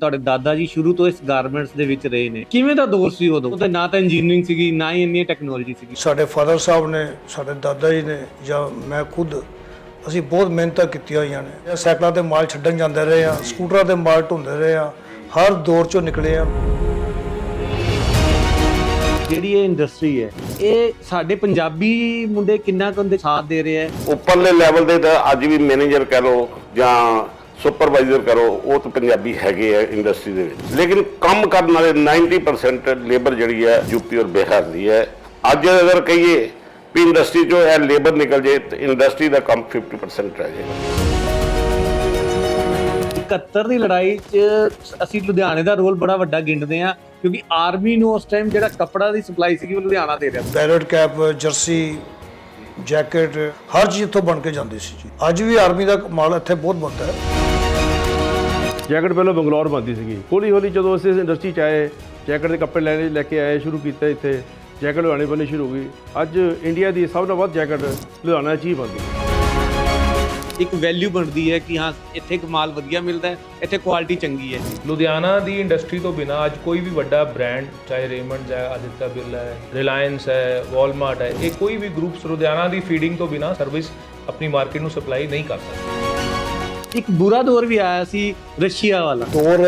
ਤੁਹਾਡੇ ਦਾਦਾ ਜੀ ਸ਼ੁਰੂ ਤੋਂ ਇਸ ਗਾਰਮੈਂਟਸ ਦੇ ਵਿੱਚ ਰਹੇ ਨੇ। ਕਿਵੇਂ ਦਾ ਦੌਰ ਸੀ ਉਦੋਂ? ਉਦੋਂ ਨਾ ਤਾਂ ਇੰਜੀਨੀਅਰਿੰਗ ਸੀਗੀ ਨਾ ਹੀ ਇੰਨੀ ਟੈਕਨੋਲੋਜੀ ਸੀਗੀ। ਸਾਡੇ ਫਾਦਰ ਸਾਹਿਬ ਨੇ ਸਾਡੇ ਦਾਦਾ ਜੀ ਨੇ ਜਾਂ ਮੈਂ ਖੁਦ ਅਸੀਂ ਬਹੁਤ ਮਿਹਨਤਾਂ ਕੀਤੀਆਂ ਹੋਈਆਂ ਨੇ। ਸਾਈਕਲਾਂ ਤੇ ਮਾਲ ਛੱਡਣ ਜਾਂਦੇ ਰਹੇ ਆ ਸਕੂਟਰਾਂ ਤੇ ਮਾਲ ਢੋਂਦੇ ਰਹੇ ਆ ਹਰ ਦੌਰ ਚੋਂ ਨਿਕਲੇ ਆ ਜਿਹੜੀ ਇਹ ਇੰਡਸਟਰੀ ਹੈ ਇਹ ਸਾਡੇ ਪੰਜਾਬੀ ਮੁੰਡੇ ਕਿੰਨਾ ਕੁ ਉਹਦੇ ਸਾਥ ਦੇ ਰਹੇ ਹੈ? ਉੱਪਰਲੇ ਲੈਵਲ ਦੇ ਤਾਂ ਅੱਜ ਵੀ ਮੈਨੇਜਰ ਕਹ ਲਓ ਜਾਂ ਸੁਪਰਵਾਈਜ਼ਰ ਕਰੋ ਉਹ ਤਾਂ ਪੰਜਾਬੀ ਹੈਗੇ ਆ ਇੰਡਸਟਰੀ ਦੇ ਵਿੱਚ। ਲੇਕਿਨ ਕੰਮ ਕਰਨ ਵਾਲੇ 90% ਲੇਬਰ ਜਿਹੜੀ ਹੈ ਯੂਪੀ ਔਰ ਬਿਹਾਰ ਦੀ ਹੈ। ਅੱਜ ਅਗਰ ਕਹੀਏ ਵੀ ਇੰਡਸਟਰੀ ਚੋਂ ਇਹ ਲੇਬਰ ਨਿਕਲ ਜੇ ਤਾਂ ਇੰਡਸਟਰੀ ਦਾ ਕੰਮ 50% ਰਹਿ ਜਾਏਗਾ 71 ਦੀ ਲੜਾਈ 'ਚ ਅਸੀਂ ਲੁਧਿਆਣੇ ਦਾ ਰੋਲ ਬੜਾ ਵੱਡਾ ਗਿਣਦੇ ਆ ਕਿਉਂਕਿ ਆਰਮੀ ਨੂੰ ਉਸ ਟਾਈਮ ਜਿਹੜਾ ਕੱਪੜਾ ਦੀ ਸਪਲਾਈ ਸੀਗੀ ਉਹ ਲੁਧਿਆਣਾ ਦੇ ਰਿਹਾ ਸੀ। ਬੈਰਟ ਕੈਪ ਜਰਸੀ ਜੈਕਟ ਹਰ ਚੀਜ਼ ਇੱਥੋਂ ਬਣ ਕੇ ਜਾਂਦੀ ਸੀ ਜੀ। ਅੱਜ ਵੀ ਆਰਮੀ ਦਾ ਮਾਲ ਇੱਥੇ ਬਹੁਤ ਬਣਦਾ ਹੈ। ਜੈਕਟ ਪਹਿਲਾਂ ਬੰਗਲੌਰ ਬਣਦੀ ਸੀਗੀ। ਹੌਲੀ ਹੌਲੀ ਜਦੋਂ ਅਸੀਂ ਇਸ ਇੰਡਸਟਰੀ ਚ ਆਏ ਜੈਕਟ ਦੇ ਕੱਪੜੇ ਲੈਣੇ ਲੈ ਕੇ ਆਏ ਸ਼ੁਰੂ ਕੀਤਾ ਇੱਥੇ। ਜੈਕਟ ਲੁਧਿਆਣੇ ਬਣਨੀ ਸ਼ੁਰੂ ਹੋ ਗਈ। ਅੱਜ ਇੰਡੀਆ ਦੀ ਸਭ ਤੋਂ ਵੱਧ ਜੈਕਟ ਲੁਧਿਆਣਾ 'ਚ ਹੀ ਬਣਦੀ। ਹੈ ਇੱਕ ਵੈਲਿਊ ਬਣਦੀ ਹੈ ਕਿ ਹਾਂ ਇੱਥੇ ਇੱਕ ਮਾਲ ਵਧੀਆ ਮਿਲਦਾ ਹੈ ਇੱਥੇ ਕੁਆਲਿਟੀ ਚੰਗੀ ਹੈ। ਲੁਧਿਆਣਾ ਦੀ ਇੰਡਸਟਰੀ ਤੋਂ ਬਿਨਾ ਅੱਜ ਕੋਈ ਵੀ ਵੱਡਾ ਬ੍ਰਾਂਡ ਚਾਹੇ ਰੇਮੰਡਸ ਹੈ ਆਦਿਤਿਆ ਬਿਰਲਾ ਹੈ ਰਿਲਾਇੰਸ ਹੈ ਵਾਲਮਾਰਟ ਹੈ ਇਹ ਕੋਈ ਵੀ ਗਰੁੱਪਸ ਲੁਧਿਆਣਾ ਦੀ ਫੀਡਿੰਗ ਤੋਂ ਬਿਨਾ ਸਰਵਿਸ ਆਪਣੀ ਮਾਰਕੀਟ ਨੂੰ ਸਪਲਾਈ ਨਹੀਂ ਕਰ ਸਕਦੇ। ਇੱਕ ਬੁਰਾ ਦੌਰ ਵੀ ਆਇਆ ਸੀ ਰਸ਼ੀਆ ਵਾਲਾ। ਦੌਰ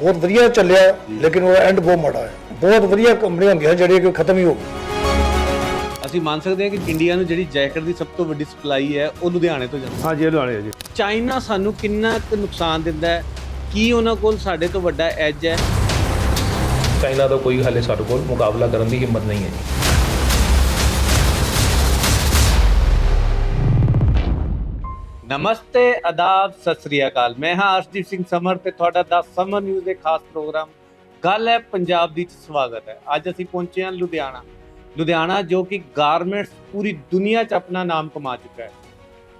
ਬਹੁਤ ਵਧੀਆ ਚੱਲਿਆ ਲੇਕਿਨ ਉਹਦਾ ਐਂਡ ਬਹੁਤ ਮਾੜਾ ਹੈ। ਬਹੁਤ ਵਧੀਆ ਕੰਪਨੀਆਂ ਹੁੰਦੀਆਂ ਜਿਹੜੀਆਂ ਕਿ ਖਤਮ ਹੀ ਹੋ ਗਈਆਂ ਅਸੀਂ ਮੰਨ ਸਕਦੇ ਹਾਂ ਕਿ ਇੰਡੀਆ ਨੂੰ ਜਿਹੜੀ ਜੈਕਟ ਦੀ ਸਭ ਤੋਂ ਵੱਡੀ ਸਪਲਾਈ ਹੈ ਉਹ ਲੁਧਿਆਣੇ ਤੋਂ ਜਾਂਦੀ ਹੈ। ਹਾਂਜੀ ਲੁਧਿਆਣੇ ਹੈ ਜੀ। ਚਾਈਨਾ ਸਾਨੂੰ ਕਿੰਨਾ ਕੁ ਨੁਕਸਾਨ ਦਿੰਦਾ ਹੈ? ਕੀ ਉਹਨਾਂ ਕੋਲ ਸਾਡੇ ਤੋਂ ਵੱਡਾ ਐਜ ਹੈ? ਚਾਈਨਾ ਦਾ ਕੋਈ ਹਾਲੇ ਸਾਡੇ ਕੋਲ ਮੁਕਾਬਲਾ ਕਰਨ ਦੀ ਹਿੰਮਤ ਨਹੀਂ ਹੈ ਜੀ। ਨਮਸਤੇ ਆਦਾਬ ਸਤਿ ਸ੍ਰੀ ਅਕਾਲ। ਮੈਂ ਹਾਂ ਅਰਸ਼ਦੀਪ ਸਿੰਘ ਸਮਰ ਤੇ ਤੁਹਾਡਾ ਦਾ ਸਮਰ ਨਿਊਜ਼ ਦੇ ਖਾਸ ਪ੍ਰੋਗਰਾਮ ਗੱਲ ਹੈ ਪੰਜਾਬ ਦੀ ਚ ਸਵਾਗਤ ਹੈ। ਅੱਜ ਅਸੀਂ ਪਹੁੰਚੇ ਹਾਂ ਲੁਧਿਆਣਾ। ਲੁਧਿਆਣਾ ਜੋ ਕਿ ਗਾਰਮੈਂਟਸ ਪੂਰੀ ਦੁਨੀਆ 'ਚ ਆਪਣਾ ਨਾਮ ਕਮਾ ਚੁੱਕਾ ਹੈ।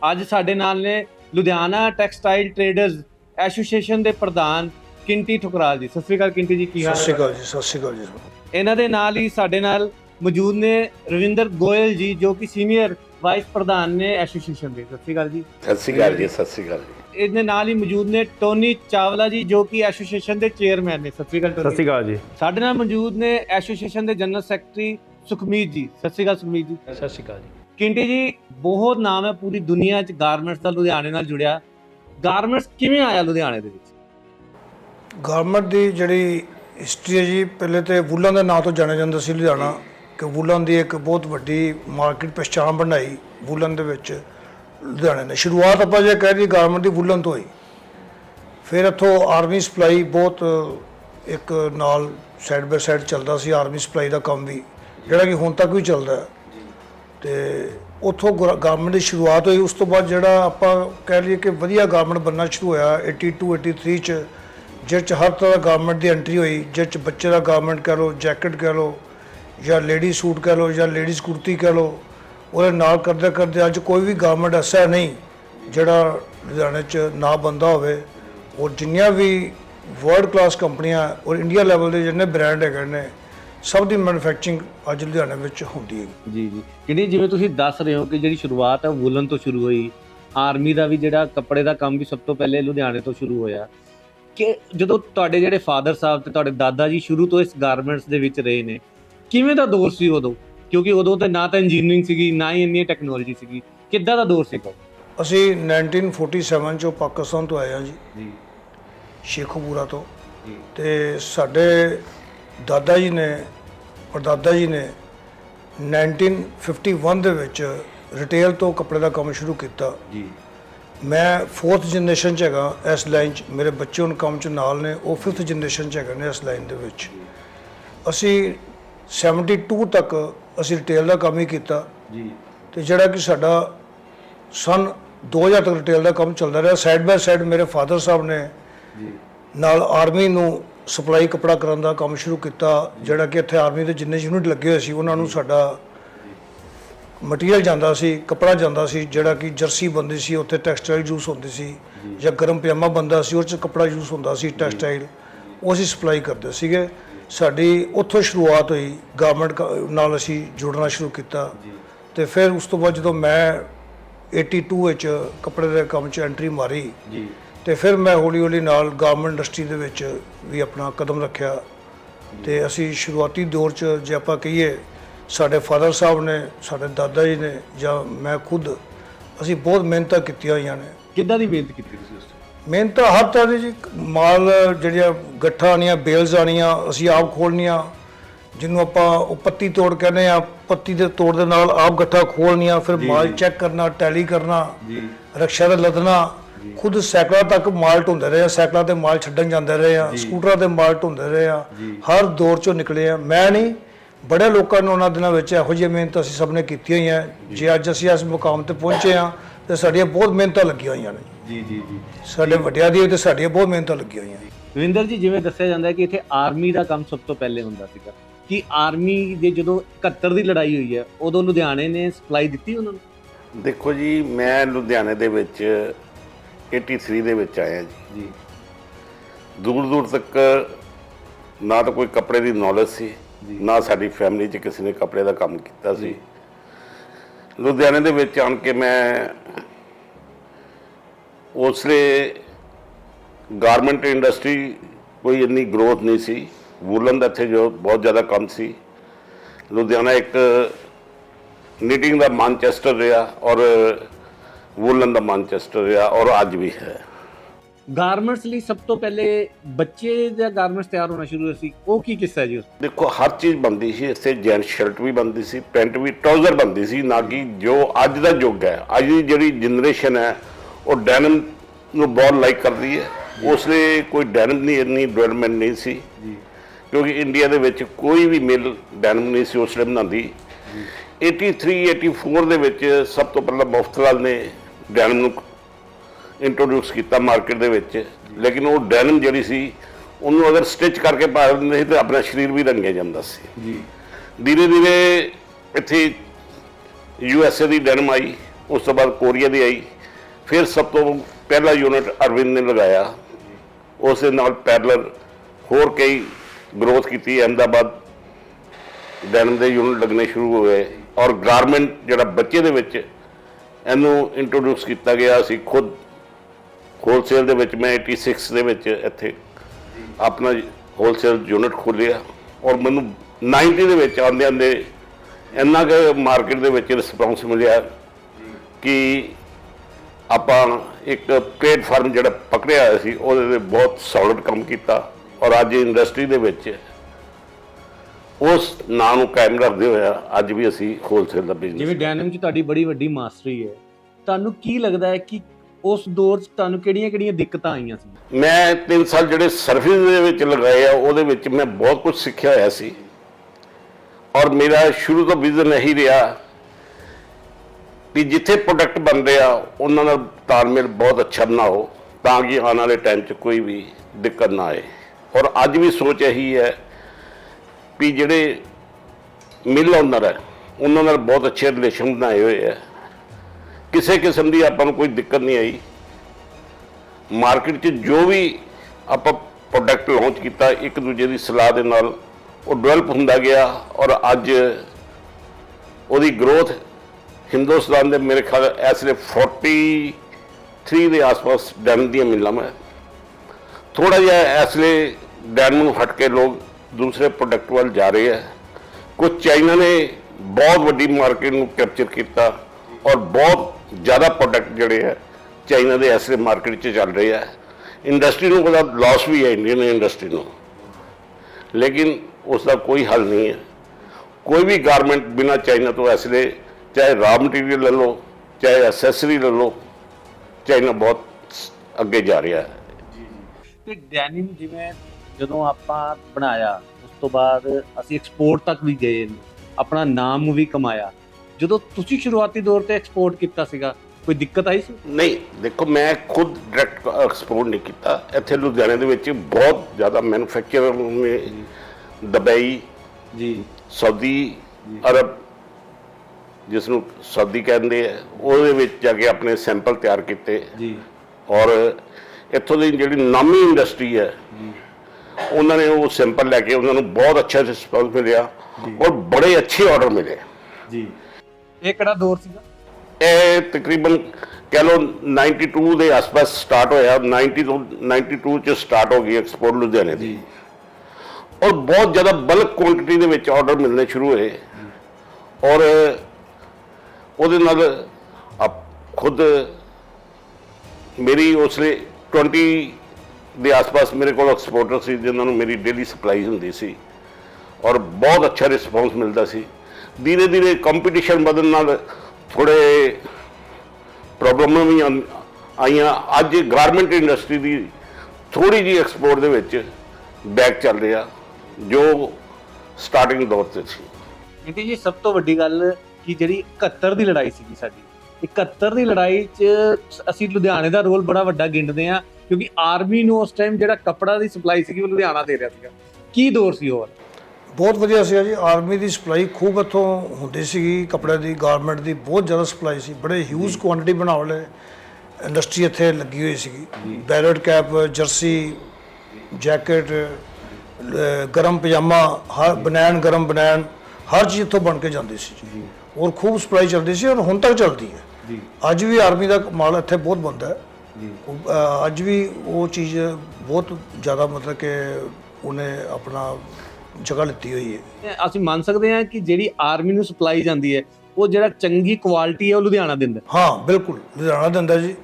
ਅੱਜ ਸਾਡੇ ਨਾਲ ਨੇ ਲੁਧਿਆਣਾ ਟੈਕਸਟਾਈਲ ਟ੍ਰੇਡਰਸ ਐਸੋਸੀਏਸ਼ਨ ਦੇ ਪ੍ਰਧਾਨ ਕਿੰਟੀ ਠੁਕਰਾਲ ਜੀ। ਸਤਿ ਸ੍ਰੀ ਅਕਾਲ ਕਿੰਟੀ ਜੀ ਕੀ ਹਾਲ ਸਤਿ ਸ਼੍ਰੀ ਅਕਾਲ ਜੀ ਸਤਿ ਸ਼੍ਰੀ ਅਕਾਲ ਜੀ। ਇਹਨਾਂ ਦੇ ਨਾਲ ਹੀ ਸਾਡੇ ਨਾਲ ਮੌਜੂਦ ਨੇ ਰਵਿੰਦਰ ਗੋਇਲ ਜੀ ਜੋ ਕਿ ਸੀਨੀਅਰ ਵਾਈਸ ਪ੍ਰਧਾਨ ਨੇ ਐਸੋਸੀਏਸ਼ਨ ਦੇ ਸਤਿ ਸ਼੍ਰੀ ਅਕਾਲ ਜੀ। ਸਤਿ ਸ਼੍ਰੀ ਅਕਾਲ ਜੀ ਸਤਿ ਸ਼੍ਰੀ ਅਕਾਲ ਜੀ। ਇਹਦੇ ਨਾਲ ਹੀ ਮੌਜੂਦ ਨੇ ਟੋਨੀ ਚਾਵਲਾ ਜੀ ਜੋ ਕਿ ਐਸੋਸੀਏਸ਼ਨ ਦੇ ਚੇਅਰਮੈਨ ਨੇ ਸਤਿ ਸ਼੍ਰੀ ਅਕਾਲ ਸਤਿ ਟੋਨੀ ਸ਼੍ਰੀ ਅਕਾਲ ਜੀ। ਸਾਡੇ ਨਾਲ ਮੌਜੂਦ ਨੇ ਐਸੋਸੀਏਸ਼ਨ ਦੇ ਜਨਰਲ ਸੈਕਟਰੀ ਸੁਖਮੀਤ ਜੀ ਸਤਿ ਸ਼੍ਰੀ ਅਕਾਲ ਸੁਖਮੀਤ ਜੀ। ਸਤਿ ਸ਼੍ਰੀ ਅਕਾਲ ਜੀ। ਕਿੰਟੀ ਜੀ ਬਹੁਤ ਨਾਮ ਹੈ ਪੂਰੀ ਦੁਨੀਆ 'ਚ ਗਾਰਮੈਂਟਸ ਦਾ ਲੁਧਿਆਣੇ ਨਾਲ ਜੁੜਿਆ। ਗਾਰਮੈਂਟਸ ਕਿਵੇਂ ਆਇਆ ਲੁਧਿਆਣੇ ਦੇ ਵਿੱਚ? ਗਵਰਨਮੈਂਟ ਦੀ ਜਿਹੜੀ ਹਿਸਟਰੀ ਹੈ ਜੀ ਪਹਿਲੇ ਤੇ ਵੂਲਾਂ ਦੇ ਨਾਂ ਤੋਂ ਜਾਣਿਆ ਜਾਂਦਾ ਸੀ ਲੁਧਿਆਣਾ। ਕਿ ਵੂਲਾਂ ਦੀ ਇੱਕ ਬਹੁਤ ਵੱਡੀ ਮਾਰਕੀਟ ਪਛਾਣ ਬਣਾਈ ਵੂਲਨ ਦੇ ਵਿੱਚ ਲੁਧਿਆਣੇ ਨੇ। ਸ਼ੁਰੂਆਤ ਆਪਾਂ ਜੇ ਕਹਿ ਰਹੀ ਗਵਰਨਮੈਂਟ ਦੀ ਵੂਲਨ ਤੋਂ ਹੋਈ ਫਿਰ ਇੱਥੋਂ ਆਰਮੀ ਸਪਲਾਈ ਬਹੁਤ ਇੱਕ ਨਾਲ ਸਾਈਡ ਬਾਈ ਸਾਈਡ ਚੱਲਦਾ ਸੀ ਆਰਮੀ ਸਪਲਾਈ ਦਾ ਕੰਮ ਵੀ ਜਿਹੜਾ ਕਿ ਹੁਣ ਤੱਕ ਵੀ ਚੱਲਦਾ ਹੈ। ਤੇ ਉੱਥੋਂ ਗਵਰਨਮੈਂਟ ਦੀ ਸ਼ੁਰੂਆਤ ਹੋਈ ਉਸ ਤੋਂ ਬਾਅਦ ਜਿਹੜਾ ਆਪਾਂ ਕਹਿ ਲਈਏ ਕਿ ਵਧੀਆ ਗਵਰਨਮੈਂਟ ਬੰਨਣਾ ਸ਼ੁਰੂ ਹੋਇਆ 82 83 ਚ ਜਿਹ 'ਚ ਹਰ ਤਰ੍ਹਾਂ ਗਵਰਨਮੈਂਟ ਦੀ ਐਂਟਰੀ ਹੋਈ ਜਿਹ 'ਚ ਬੱਚੇ ਦਾ ਗਵਰਨਮੈਂਟ ਕਹਿ ਲਓ ਜੈਕਟ ਕਹਿ ਲਓ ਜਾਂ ਲੇਡੀ ਸੂਟ ਕਹਿ ਲਓ ਜਾਂ ਲੇਡੀਜ਼ ਕੁੜਤੀ ਕਹਿ ਲਓ, ਉਹਦੇ ਨਾਲ ਕਰਦੇ ਕਰਦੇ ਅੱਜ ਕੋਈ ਵੀ ਗਵਰਨਮੈਂਟ ਐਸਾ ਨਹੀਂ ਜਿਹੜਾ ਲੁਧਿਆਣੇ 'ਚ ਨਾ ਬੰਦਾ ਹੋਵੇ। ਔਰ ਜਿੰਨੀਆਂ ਵੀ ਵਰਲਡ ਕਲਾਸ ਕੰਪਨੀਆਂ ਔਰ ਇੰਡੀਆ ਲੈਵਲ ਦੇ ਜਿੰਨੇ ਬ੍ਰਾਂਡ ਹੈਗੇ ਨੇ, ਸਭ ਦੀ ਮੈਨੂਫੈਕਚਰਿੰਗ ਅੱਜ ਲੁਧਿਆਣੇ ਵਿੱਚ ਹੁੰਦੀ ਹੈ ਜੀ ਜੀ। ਕਿੰਟੀ ਜਿਵੇਂ ਤੁਸੀਂ ਦੱਸ ਰਹੇ ਹੋ ਕਿ ਜਿਹੜੀ ਸ਼ੁਰੂਆਤ ਹੈ ਵੂਲਨ ਤੋਂ ਸ਼ੁਰੂ ਹੋਈ, ਆਰਮੀ ਦਾ ਵੀ ਜਿਹੜਾ ਕੱਪੜੇ ਦਾ ਕੰਮ ਵੀ ਸਭ ਤੋਂ ਪਹਿਲੇ ਲੁਧਿਆਣੇ ਤੋਂ ਸ਼ੁਰੂ ਹੋਇਆ। ਕਿ ਜਦੋਂ ਤੁਹਾਡੇ ਜਿਹੜੇ ਫਾਦਰ ਸਾਹਿਬ ਤੇ ਤੁਹਾਡੇ ਦਾਦਾ ਜੀ ਸ਼ੁਰੂ ਤੋਂ ਇਸ ਗਾਰਮੈਂਟਸ ਦੇ ਵਿੱਚ ਰਹੇ ਨੇ ਕਿਵੇਂ ਦਾ ਦੌਰ ਸੀ ਉਦੋਂ? ਕਿਉਂਕਿ ਉਦੋਂ ਤੇ ਨਾ ਤਾਂ ਇੰਜੀਨੀਅਰਿੰਗ ਸੀਗੀ ਨਾ ਹੀ ਇੰਨੀ ਟੈਕਨੋਲੋਜੀ ਸੀਗੀ। ਕਿੱਦਾਂ ਦਾ ਦੌਰ ਸੀਗਾ? ਅਸੀਂ 1947 ਚੋਂ ਪਾਕਿਸਤਾਨ ਤੋਂ ਆਏ ਹਾਂ ਜੀ। ਜੀ। ਸ਼ੇਖੂਪੁਰਾ ਤੋਂ। ਜੀ। ਤੇ ਸਾਡੇ ਦਾਦਾ ਜੀ ਨੇ ਪੜਦਾਦਾ ਜੀ ਨੇ 1951 ਦੇ ਵਿੱਚ ਰਿਟੇਲ ਤੋਂ ਕੱਪੜੇ ਦਾ ਕੰਮ ਸ਼ੁਰੂ ਕੀਤਾ। ਜੀ। ਮੈਂ 4th ਜਨਰੇਸ਼ਨ ਚ ਹੈਗਾ ਇਸ ਲਾਈਨ ਚ। ਮੇਰੇ ਬੱਚੇ ਹੁਣ ਕੰਮ ਚ ਨਾਲ ਨੇ ਉਹ 5th ਜਨਰੇਸ਼ਨ ਚ ਹੈਗੇ ਨੇ ਇਸ ਲਾਈਨ ਦੇ ਵਿੱਚ। ਅਸੀਂ 72 ਤੱਕ ਅਸੀਂ ਰਿਟੇਲ ਦਾ ਕੰਮ ਹੀ ਕੀਤਾ। ਜੀ। ਤੇ ਜਿਹੜਾ ਕਿ ਸਾਡਾ ਸਨ 2000 ਤੱਕ ਰਿਟੇਲ ਦਾ ਕੰਮ ਚੱਲਦਾ ਰਿਹਾ। ਸਾਈਡ ਬਾਈ ਸਾਈਡ ਮੇਰੇ ਫਾਦਰ ਸਾਹਿਬ ਨੇ ਜੀ। ਨਾਲ ਆਰਮੀ ਨੂੰ ਸਪਲਾਈ ਕਪੜਾ ਕਰਨ ਦਾ ਕੰਮ ਸ਼ੁਰੂ ਕੀਤਾ ਜਿਹੜਾ ਕਿ ਇੱਥੇ ਆਰਮੀ ਦੇ ਜਿੰਨੇ ਯੂਨਿਟ ਲੱਗੇ ਹੋਏ ਸੀ ਉਹਨਾਂ ਨੂੰ ਸਾਡਾ ਮਟੀਰੀਅਲ ਜਾਂਦਾ ਸੀ ਕਪੜਾ ਜਾਂਦਾ ਸੀ ਜਿਹੜਾ ਕਿ ਜਰਸੀ ਬੰਦੀ ਸੀ ਉੱਥੇ ਟੈਕਸਟਾਈਲ ਯੂਜ਼ ਹੁੰਦੀ ਸੀ ਜਾਂ। ਗਰਮ ਪਜਾਮਾ ਬੰਦਾ ਸੀ ਉਹ 'ਚ ਕਪੜਾ ਯੂਜ਼ ਹੁੰਦਾ ਸੀ ਟੈਕਸਟਾਈਲ ਉਹ ਅਸੀਂ ਸਪਲਾਈ ਕਰਦੇ ਸੀਗੇ। ਸਾਡੀ ਉੱਥੋਂ ਸ਼ੁਰੂਆਤ ਹੋਈ ਗਵਰਨਮੈਂਟ ਨਾਲ ਅਸੀਂ ਜੁੜਨਾ ਸ਼ੁਰੂ ਕੀਤਾ। ਤੇ ਫਿਰ ਉਸ ਤੋਂ ਬਾਅਦ ਜਦੋਂ ਮੈਂ 82 ਵਿੱਚ ਕੱਪੜੇ ਦੇ ਕੰਮ 'ਚ ਐਂਟਰੀ ਮਾਰੀ ਜੀ। ਤੇ ਫਿਰ ਮੈਂ ਹੌਲੀ ਹੌਲੀ ਨਾਲ ਗਾਰਮੈਂਟ ਇੰਡਸਟਰੀ ਦੇ ਵਿੱਚ ਵੀ ਆਪਣਾ ਕਦਮ ਰੱਖਿਆ। ਤੇ ਅਸੀਂ ਸ਼ੁਰੂਆਤੀ ਦੌਰ 'ਚ ਜੇ ਆਪਾਂ ਕਹੀਏ ਸਾਡੇ ਫਾਦਰ ਸਾਹਿਬ ਨੇ ਸਾਡੇ ਦਾਦਾ ਜੀ ਨੇ ਜਾਂ ਮੈਂ ਖੁਦ ਅਸੀਂ ਬਹੁਤ ਮਿਹਨਤਾਂ ਕੀਤੀਆਂ ਹੋਈਆਂ ਨੇ। ਕਿੱਦਾਂ ਦੀ ਮਿਹਨਤ ਕੀਤੀ ਤੁਸੀਂ ਉਸ? ਮਿਹਨਤ ਤਾਂ ਹਰ ਤਰ੍ਹਾਂ ਦੀ ਜੀ ਮਾਲ ਜਿਹੜੀਆਂ ਗੱਠਾਂ ਆਣੀਆਂ ਬੇਲਸ ਆਣੀਆਂ ਅਸੀਂ ਆਪ ਖੋਲਣੀਆਂ ਜਿਹਨੂੰ ਆਪਾਂ ਉਹ ਪੱਤੀ ਤੋੜ ਕਹਿੰਦੇ ਆ ਪੱਤੀ ਦੇ ਤੋੜ ਦੇ ਨਾਲ ਆਪ ਗੱਠਾ ਖੋਲਣੀਆਂ ਫਿਰ ਮਾਲ ਚੈੱਕ ਕਰਨਾ ਟੈਲੀ ਕਰਨਾ ਜੀ। ਰਕਸ਼ਾ ਤੇ ਲੱਦਣਾ ਖੁਦ ਸਾਈਕਲਾਂ ਤੱਕ ਮਾਲ ਢੋਂਦੇ ਰਹੇ ਆ ਸਾਈਕਲਾਂ ਤੇ ਮਾਲ ਛੱਡਣ ਜਾਂਦੇ ਰਹੇ ਆ ਸਕੂਟਰਾਂ ਤੇ ਮਾਲ ਢੋਂਦੇ ਰਹੇ ਆ ਹਰ ਦੌਰ ਚੋਂ ਨਿਕਲੇ ਆ। ਮੈਂ ਨਹੀਂ ਬੜੇ ਲੋਕਾਂ ਨੇ ਉਹਨਾਂ ਦਿਨਾਂ ਵਿੱਚ ਇਹੋ ਜਿਹੀ ਮਿਹਨਤ ਅਸੀਂ ਸਭ ਨੇ ਕੀਤੀਆਂ ਹੋਈਆਂ। ਜੇ ਅੱਜ ਅਸੀਂ ਇਸ ਮੁਕਾਮ ਤੇ ਪਹੁੰਚੇ ਆ ਤੇ ਸਾਡੀਆਂ ਬਹੁਤ ਮਿਹਨਤਾਂ ਲੱਗੀਆਂ ਹੋਈਆਂ ਨੇ। ਜੀ ਜੀ ਜੀ। ਸਾਡੇ ਵੱਡਿਆਂ ਦੀ ਤੇ ਸਾਡੀਆਂ ਬਹੁਤ ਮਿਹਨਤਾਂ ਲੱਗੀਆਂ ਹੋਈਆਂ। ਰਵਿੰਦਰ ਜੀ ਜਿਵੇਂ ਦੱਸਿਆ ਜਾਂਦਾ ਹੈ ਕਿ ਇੱਥੇ ਆਰਮੀ ਦਾ ਕੰਮ ਸਭ ਤੋਂ ਪਹਿਲੇ ਹੁੰਦਾ ਸੀਗਾ। ਕਿ ਆਰਮੀ ਦੇ ਜਦੋਂ 71 ਦੀ ਲੜਾਈ ਹੋਈ ਹੈ ਉਦੋਂ ਲੁਧਿਆਣੇ ਨੇ ਸਪਲਾਈ ਦਿੱਤੀ ਉਹਨਾਂ ਨੂੰ? ਦੇਖੋ ਜੀ ਮੈਂ ਲੁਧਿਆਣੇ ਦੇ ਵਿੱਚ 83 ਦੇ ਵਿੱਚ ਆਇਆ ਜੀ। ਜੀ। ਦੂਰ ਦੂਰ ਤੱਕ ਨਾ ਤਾਂ ਕੋਈ ਕੱਪੜੇ ਦੀ ਨੌਲੇਜ ਸੀ ਨਾ ਸਾਡੀ ਫੈਮਿਲੀ 'ਚ ਕਿਸੇ ਨੇ ਕੱਪੜੇ ਦਾ ਕੰਮ ਕੀਤਾ ਸੀ। ਲੁਧਿਆਣੇ ਦੇ ਵਿੱਚ ਆਣ ਕੇ ਮੈਂ ਉਸਲੇ ਗਾਰਮੈਂਟ ਇੰਡਸਟਰੀ ਕੋਈ ਇੰਨੀ ਗਰੋਥ ਨਹੀਂ ਸੀ। ਵੂਲਨ ਦਾ ਇੱਥੇ ਜੋ ਬਹੁਤ ਜ਼ਿਆਦਾ ਕੰਮ ਸੀ। ਲੁਧਿਆਣਾ ਇੱਕ ਨੀਟਿੰਗ ਦਾ ਮਾਨਚੈਸਟਰ ਰਿਹਾ ਔਰ ਵੂਲਨ ਦਾ ਮਾਨਚੈਸਟਰ ਰਿਹਾ ਔਰ ਅੱਜ ਵੀ ਹੈ। ਗਾਰਮੈਂਟਸ ਲਈ ਸਭ ਤੋਂ ਪਹਿਲੇ ਬੱਚੇ ਦਾ ਗਾਰਮੈਂਟਸ ਤਿਆਰ ਹੋਣਾ ਸ਼ੁਰੂ ਹੋਇਆ ਸੀ। ਉਹ ਕੀ ਕਿੱਸਾ ਜੀ ਦੇਖੋ ਹਰ ਚੀਜ਼ ਬੰਦੀ ਸੀ। ਇੱਥੇ ਜੈਂਟ ਸ਼ਰਟ ਵੀ ਬੰਦੀ ਸੀ ਪੈਂਟ ਵੀ ਟਰਾਊਜ਼ਰ ਬੰਦੀ ਸੀ। ਨਾ ਕਿ ਜੋ ਅੱਜ ਦਾ ਯੁੱਗ ਹੈ। ਅੱਜ ਦੀ ਜਿਹੜੀ ਜਨਰੇਸ਼ਨ ਹੈ ਉਹ ਡੈਨਮ ਨੂੰ ਬਹੁਤ ਲਾਈਕ ਕਰਦੀ ਹੈ। ਉਸ ਲਈ ਕੋਈ ਡੈਨਮ ਦੀ ਇੰਨੀ ਡਿਵੈਲਪਮੈਂਟ ਨਹੀਂ ਸੀ। ਜੀ। ਕਿਉਂਕਿ ਇੰਡੀਆ ਦੇ ਵਿੱਚ ਕੋਈ ਵੀ ਮਿਲ ਡੈਨਮ ਨਹੀਂ ਸੀ ਉਸ ਟਾਈਮ ਬਣਾਉਂਦੀ 83 84 ਦੇ ਵਿੱਚ ਸਭ ਤੋਂ ਪਹਿਲਾਂ ਮੁਫਤਲਾਲ ਨੇ ਡੈਨਮ ਨੂੰ ਇੰਟਰੋਡਿਊਸ ਕੀਤਾ ਮਾਰਕੀਟ ਦੇ ਵਿੱਚ। ਲੇਕਿਨ ਉਹ ਡੈਨਮ ਜਿਹੜੀ ਸੀ ਉਹਨੂੰ ਅਗਰ ਸਟਿਚ ਕਰਕੇ ਪਾ ਦਿੰਦੇ ਸੀ ਤੇ ਆਪਣਾ ਸਰੀਰ ਵੀ ਰੰਗਿਆ ਜਾਂਦਾ ਸੀ। ਜੀ। ਧੀਰੇ ਧੀਰੇ ਇੱਥੇ ਯੂ ਐਸ ਏ ਦੀ ਡੈਨਮ ਆਈ ਉਸ ਤੋਂ ਬਾਅਦ ਕੋਰੀਆ ਦੀ ਆਈ। ਫਿਰ ਸਭ ਤੋਂ ਪਹਿਲਾ ਯੂਨਿਟ ਅਰਵਿੰਦ ਨੇ ਲਗਾਇਆ। ਉਸ ਦੇ ਨਾਲ ਪੈਰਲਰ ਹੋਰ ਕਈ ਗਰੋਥ ਕੀਤੀ। ਅਹਿਮਦਾਬਾਦ ਡੈਨਮ ਦੇ ਯੂਨਿਟ ਲੱਗਣੇ ਸ਼ੁਰੂ ਹੋਏ ਔਰ ਗਾਰਮੈਂਟ ਜਿਹੜਾ ਬੱਚੇ ਦੇ ਵਿੱਚ ਇਹਨੂੰ ਇੰਟਰੋਡਿਊਸ ਕੀਤਾ ਗਿਆ। ਅਸੀਂ ਖੁਦ ਹੋਲਸੇਲ ਦੇ ਵਿੱਚ, ਮੈਂ 86 ਦੇ ਵਿੱਚ ਇੱਥੇ ਆਪਣਾ ਹੋਲਸੇਲ ਯੂਨਿਟ ਖੋਲ੍ਹਿਆ ਔਰ ਮੈਨੂੰ 90 ਦੇ ਵਿੱਚ ਆਉਂਦੇ ਆਉਂਦੇ ਇੰਨਾ ਕਿ ਮਾਰਕੀਟ ਦੇ ਵਿੱਚ ਰਿਸਪੌਂਸ ਮਿਲਿਆ ਕਿ ਆਪਾਂ ਇੱਕ ਪਲੇਟਫਾਰਮ ਜਿਹੜਾ ਪਕੜਿਆ ਹੋਇਆ ਸੀ ਉਹਦੇ ਤੇ ਬਹੁਤ ਸੋਲਿਡ ਕੰਮ ਕੀਤਾ ਔਰ ਅੱਜ ਇੰਡਸਟਰੀ ਦੇ ਵਿੱਚ ਉਸ ਨਾਂ ਨੂੰ ਕਾਇਮ ਰੱਖਦੇ ਹੋਇਆ ਅੱਜ ਵੀ ਅਸੀਂ ਹੋਲਸੇਲ ਦਾ ਬਿਜ਼ਨਸ ਜਿਵੇਂ ਡੈਨਮ 'ਚ ਤੁਹਾਡੀ ਬੜੀ ਵੱਡੀ ਮਾਸਟਰੀ ਹੈ। ਤੁਹਾਨੂੰ ਕੀ ਲੱਗਦਾ ਹੈ ਕਿ ਉਸ ਦੌਰ 'ਚ ਤੁਹਾਨੂੰ ਕਿਹੜੀਆਂ-ਕਿਹੜੀਆਂ ਦਿੱਕਤਾਂ ਆਈਆਂ ਸੀ? ਮੈਂ 3 ਸਾਲ ਜਿਹੜੇ ਸਰਵਿਸ ਦੇ ਵਿੱਚ ਲਗਾਏ ਆ ਉਹਦੇ ਵਿੱਚ ਮੈਂ ਬਹੁਤ ਕੁਝ ਸਿੱਖਿਆ ਹੋਇਆ ਸੀ। ਔਰ ਮੇਰਾ ਸ਼ੁਰੂ ਤੋਂ ਵਿਜ਼ਨ ਇਹੀ ਰਿਹਾ ਵੀ ਜਿੱਥੇ ਪ੍ਰੋਡਕਟ ਬਣਦੇ ਆ, ਉਹਨਾਂ ਦਾ ਤਾਲਮੇਲ ਬਹੁਤ ਅੱਛਾ ਬਣਾਓ, ਤਾਂ ਕਿ ਆਉਣ ਵਾਲੇ ਟਾਈਮ 'ਚ ਕੋਈ ਵੀ ਦਿੱਕਤ ਨਾ ਆਏ। ਔਰ ਅੱਜ ਵੀ ਸੋਚ ਇਹੀ ਹੈ ਵੀ ਜਿਹੜੇ ਮਿਲ ਓਨਰ ਹੈ, ਉਹਨਾਂ ਨਾਲ ਬਹੁਤ ਅੱਛੇ ਰਿਲੇਸ਼ਨ ਬਣਾਏ ਹੋਏ ਆ। ਕਿਸੇ ਕਿਸਮ ਦੀ ਆਪਾਂ ਨੂੰ ਕੋਈ ਦਿੱਕਤ ਨਹੀਂ ਆਈ। ਮਾਰਕੀਟ 'ਚ ਜੋ ਵੀ ਆਪਾਂ ਪ੍ਰੋਡਕਟ ਲਾਂਚ ਕੀਤਾ, ਇੱਕ ਦੂਜੇ ਦੀ ਸਲਾਹ ਦੇ ਨਾਲ ਉਹ ਡਿਵੈਲਪ ਹੁੰਦਾ ਗਿਆ ਔਰ ਅੱਜ ਉਹਦੀ ਗਰੋਥ ਹਿੰਦੁਸਤਾਨ ਦੇ ਮੇਰੇ ਖਿਆਲ ਇਸ ਵੇਲੇ 43 ਦੇ ਆਸ-ਪਾਸ ਡੈਮ ਦੀਆਂ ਮਿਲਾਂ ਮੈਂ। ਥੋੜਾ ਜਿਹਾ ਇਸ ਵੇਲੇ ਡੈਮ ਨੂੰ ਹਟ ਕੇ ਲੋਕ ਦੂਸਰੇ ਪ੍ਰੋਡਕਟ ਵੱਲ ਜਾ ਰਹੇ ਹੈ ਕੁਝ ਚਾਈਨਾ ਨੇ ਬਹੁਤ ਵੱਡੀ ਮਾਰਕੀਟ ਨੂੰ ਕੈਪਚਰ ਕੀਤਾ ਔਰ ਬਹੁਤ ਜ਼ਿਆਦਾ ਪ੍ਰੋਡਕਟ ਜਿਹੜੇ ਹੈ ਚਾਈਨਾ ਦੇ ਐਸੇ ਮਾਰਕੀਟ 'ਚ ਚੱਲ ਰਹੇ ਹੈ ਇੰਡਸਟਰੀ ਨੂੰ ਬੜਾ ਲਾਸ ਵੀ ਹੈ ਇੰਡੀਅਨ ਇੰਡਸਟਰੀ ਨੂੰ। ਲੇਕਿਨ ਉਸ ਦਾ ਕੋਈ ਹੱਲ ਨਹੀਂ ਹੈ। ਕੋਈ ਵੀ ਗਾਰਮੈਂਟ ਬਿਨਾ ਚਾਈਨਾ ਤੋਂ ਇਸ ਚਾਹੇ ਰਾ ਮਟੀਰੀਅਲ ਲੈ ਲਓ ਚਾਹੇ ਐਸੈਸਰੀ ਲੈ ਲਓ ਚਾਈਨਾ ਬਹੁਤ ਅੱਗੇ ਜਾ ਰਿਹਾ ਹੈ। ਤੇ ਡੈਨਿਮ ਜਿਵੇਂ ਜਦੋਂ ਆਪਾਂ ਬਣਾਇਆ ਉਸ ਤੋਂ ਬਾਅਦ ਅਸੀਂ ਐਕਸਪੋਰਟ ਤੱਕ ਵੀ ਗਏ ਆਪਣਾ ਨਾਮ ਵੀ ਕਮਾਇਆ। ਜਦੋਂ ਤੁਸੀਂ ਸ਼ੁਰੂਆਤੀ ਦੌਰ ਤੇ ਐਕਸਪੋਰਟ ਕੀਤਾ ਸੀਗਾ ਕੋਈ ਦਿੱਕਤ ਆਈ ਸੀ? ਨਹੀਂ ਦੇਖੋ ਮੈਂ ਖੁਦ ਡਾਇਰੈਕਟ ਐਕਸਪੋਰਟ ਨਹੀਂ ਕੀਤਾ। ਇੱਥੇ ਲੁਧਿਆਣੇ ਦੇ ਵਿੱਚ ਬਹੁਤ ਜ਼ਿਆਦਾ ਮੈਨੂਫੈਕਚਰਰ ਨੇ ਦੁਬਈ ਜੀ। ਸਾਊਦੀ ਅਰਬ ਜਿਸ ਨੂੰ ਸਾਊਦੀ ਕਹਿੰਦੇ ਆ ਉਹਦੇ ਵਿੱਚ ਜਾ ਕੇ ਆਪਣੇ ਸੈਂਪਲ ਤਿਆਰ ਕੀਤੇ। ਜੀ। ਔਰ ਇੱਥੋਂ ਦੀ ਜਿਹੜੀ ਨਾਮੀ ਇੰਡਸਟਰੀ ਹੈ ਉਹਨਾਂ ਨੇ ਉਹ ਸੈਂਪਲ ਲੈ ਕੇ ਉਹਨਾਂ ਨੂੰ ਬਹੁਤ ਅੱਛਾ ਰਿਸਪੌਂਸ ਮਿਲਿਆ ਔਰ ਬੜੇ ਅੱਛੇ ਆਰਡਰ ਮਿਲੇ। ਜੀ। ਇਹ ਕਿਹੜਾ ਦੌਰ ਸੀਗਾ? ਇਹ ਤਕਰੀਬਨ ਕਹ ਲਓ 92 ਦੇ ਆਸ-ਪਾਸ ਸਟਾਰਟ ਹੋਇਆ। 90 ਤੋਂ 92 ਚ ਸਟਾਰਟ ਹੋ ਗਈ ਐਕਸਪੋਰਟ ਲੁਧਿਆਣੇ ਦੀ। ਔਰ ਬਹੁਤ ਜ਼ਿਆਦਾ ਬਲਕ ਕੁਆਂਟੀਟੀ ਦੇ ਵਿੱਚ ਆਰਡਰ ਮਿਲਣੇ ਸ਼ੁਰੂ ਹੋਏ। ਔਰ ਉਹਦੇ ਨਾਲ ਖੁਦ ਮੇਰੀ ਉਸਲੇ 20 ਦੇ ਆਸ-ਪਾਸ ਮੇਰੇ ਕੋਲ ਐਕਸਪੋਰਟਰ ਸੀ ਜਿਨ੍ਹਾਂ ਨੂੰ ਮੇਰੀ ਡੇਲੀ ਸਪਲਾਈ ਹੁੰਦੀ ਸੀ ਔਰ ਬਹੁਤ ਅੱਛਾ ਰਿਸਪੌਂਸ ਮਿਲਦਾ ਸੀ। ਧੀਰੇ ਧੀਰੇ ਕੰਪੀਟੀਸ਼ਨ ਵਧਣ ਨਾਲ ਥੋੜੇ ਪ੍ਰੋਬਲਮਾਂ ਵੀ ਆਈਆਂ। ਅੱਜ ਗਾਰਮੈਂਟ ਇੰਡਸਟਰੀ ਦੀ ਥੋੜੀ ਜੀ ਐਕਸਪੋਰਟ ਦੇ ਵਿੱਚ ਬੈਕ ਚੱਲ ਰਿਹਾ ਜੋ ਸਟਾਰਟਿੰਗ ਦੌਰ ਤੇ ਸੀ। ਜੀ, ਸਭ ਤੋਂ ਵੱਡੀ ਗੱਲ ਕਿ ਜਿਹੜੀ 71 ਦੀ ਲੜਾਈ ਸੀਗੀ ਸਾਡੀ। 71 ਦੀ ਲੜਾਈ 'ਚ ਅਸੀਂ ਲੁਧਿਆਣੇ ਦਾ ਰੋਲ ਬੜਾ ਵੱਡਾ ਗਿਣਦੇ ਆ ਕਿਉਂਕਿ ਆਰਮੀ ਨੂੰ ਉਸ ਟਾਈਮ ਜਿਹੜਾ ਕੱਪੜਾ ਦੀ ਸਪਲਾਈ ਸੀਗੀ ਉਹ ਲੁਧਿਆਣਾ ਦੇ ਰਿਹਾ ਸੀਗਾ। ਕੀ ਦੌਰ ਸੀ ਉਹ? ਬਹੁਤ ਵਧੀਆ ਸੀ ਜੀ। ਆਰਮੀ ਦੀ ਸਪਲਾਈ ਖੂਬ ਇੱਥੋਂ ਹੁੰਦੀ ਸੀਗੀ। ਕੱਪੜੇ ਦੀ ਗਾਰਮੈਂਟ ਦੀ ਬਹੁਤ ਜ਼ਿਆਦਾ ਸਪਲਾਈ ਸੀ। ਬੜੇ ਹਿਊਜ ਕੁਆਂਟੀਟੀ ਬਣਾਉਣ ਵਾਲੇ ਇੰਡਸਟਰੀ ਇੱਥੇ ਲੱਗੀ ਹੋਈ ਸੀਗੀ। ਬੈਰਟ ਕੈਪ ਜਰਸੀ ਜੈਕਟ ਗਰਮ ਪਜਾਮਾ ਹਰ ਬਨੈਣ ਗਰਮ ਬਨੈਣ ਹਰ ਚੀਜ਼ ਇੱਥੋਂ ਬਣ ਕੇ ਜਾਂਦੀ ਸੀ ਜੀ। ਔਰ ਖੂਬ ਸਪਲਾਈ ਚੱਲਦੀ ਸੀ ਔਰ ਹੁਣ ਤੱਕ ਚੱਲਦੀ ਹੈ। ਜੀ। ਅੱਜ ਵੀ ਆਰਮੀ ਦਾ ਮਾਲ ਇੱਥੇ ਬਹੁਤ ਬਣਦਾ ਹੈ। ਜੀ। ਅੱਜ ਵੀ ਉਹ ਚੀਜ਼ ਬਹੁਤ ਜ਼ਿਆਦਾ ਮਤਲਬ ਕਿ ਉਹਨੇ ਆਪਣਾ ਜਗ੍ਹਾ ਲਿੱਤੀ ਹੋਈ ਹੈ। ਅਸੀਂ ਮੰਨ ਸਕਦੇ ਹਾਂ ਕਿ ਜਿਹੜੀ ਆਰਮੀ ਨੂੰ ਸਪਲਾਈ ਜਾਂਦੀ ਹੈ ਉਹ ਜਿਹੜਾ ਚੰਗੀ ਕੁਆਲਿਟੀ ਹੈ ਉਹ ਲੁਧਿਆਣਾ ਦਿੰਦਾ ਹਾਂ। ਬਿਲਕੁਲ। ਲੁਧਿਆਣਾ ਦਿੰਦਾ ਜੀ।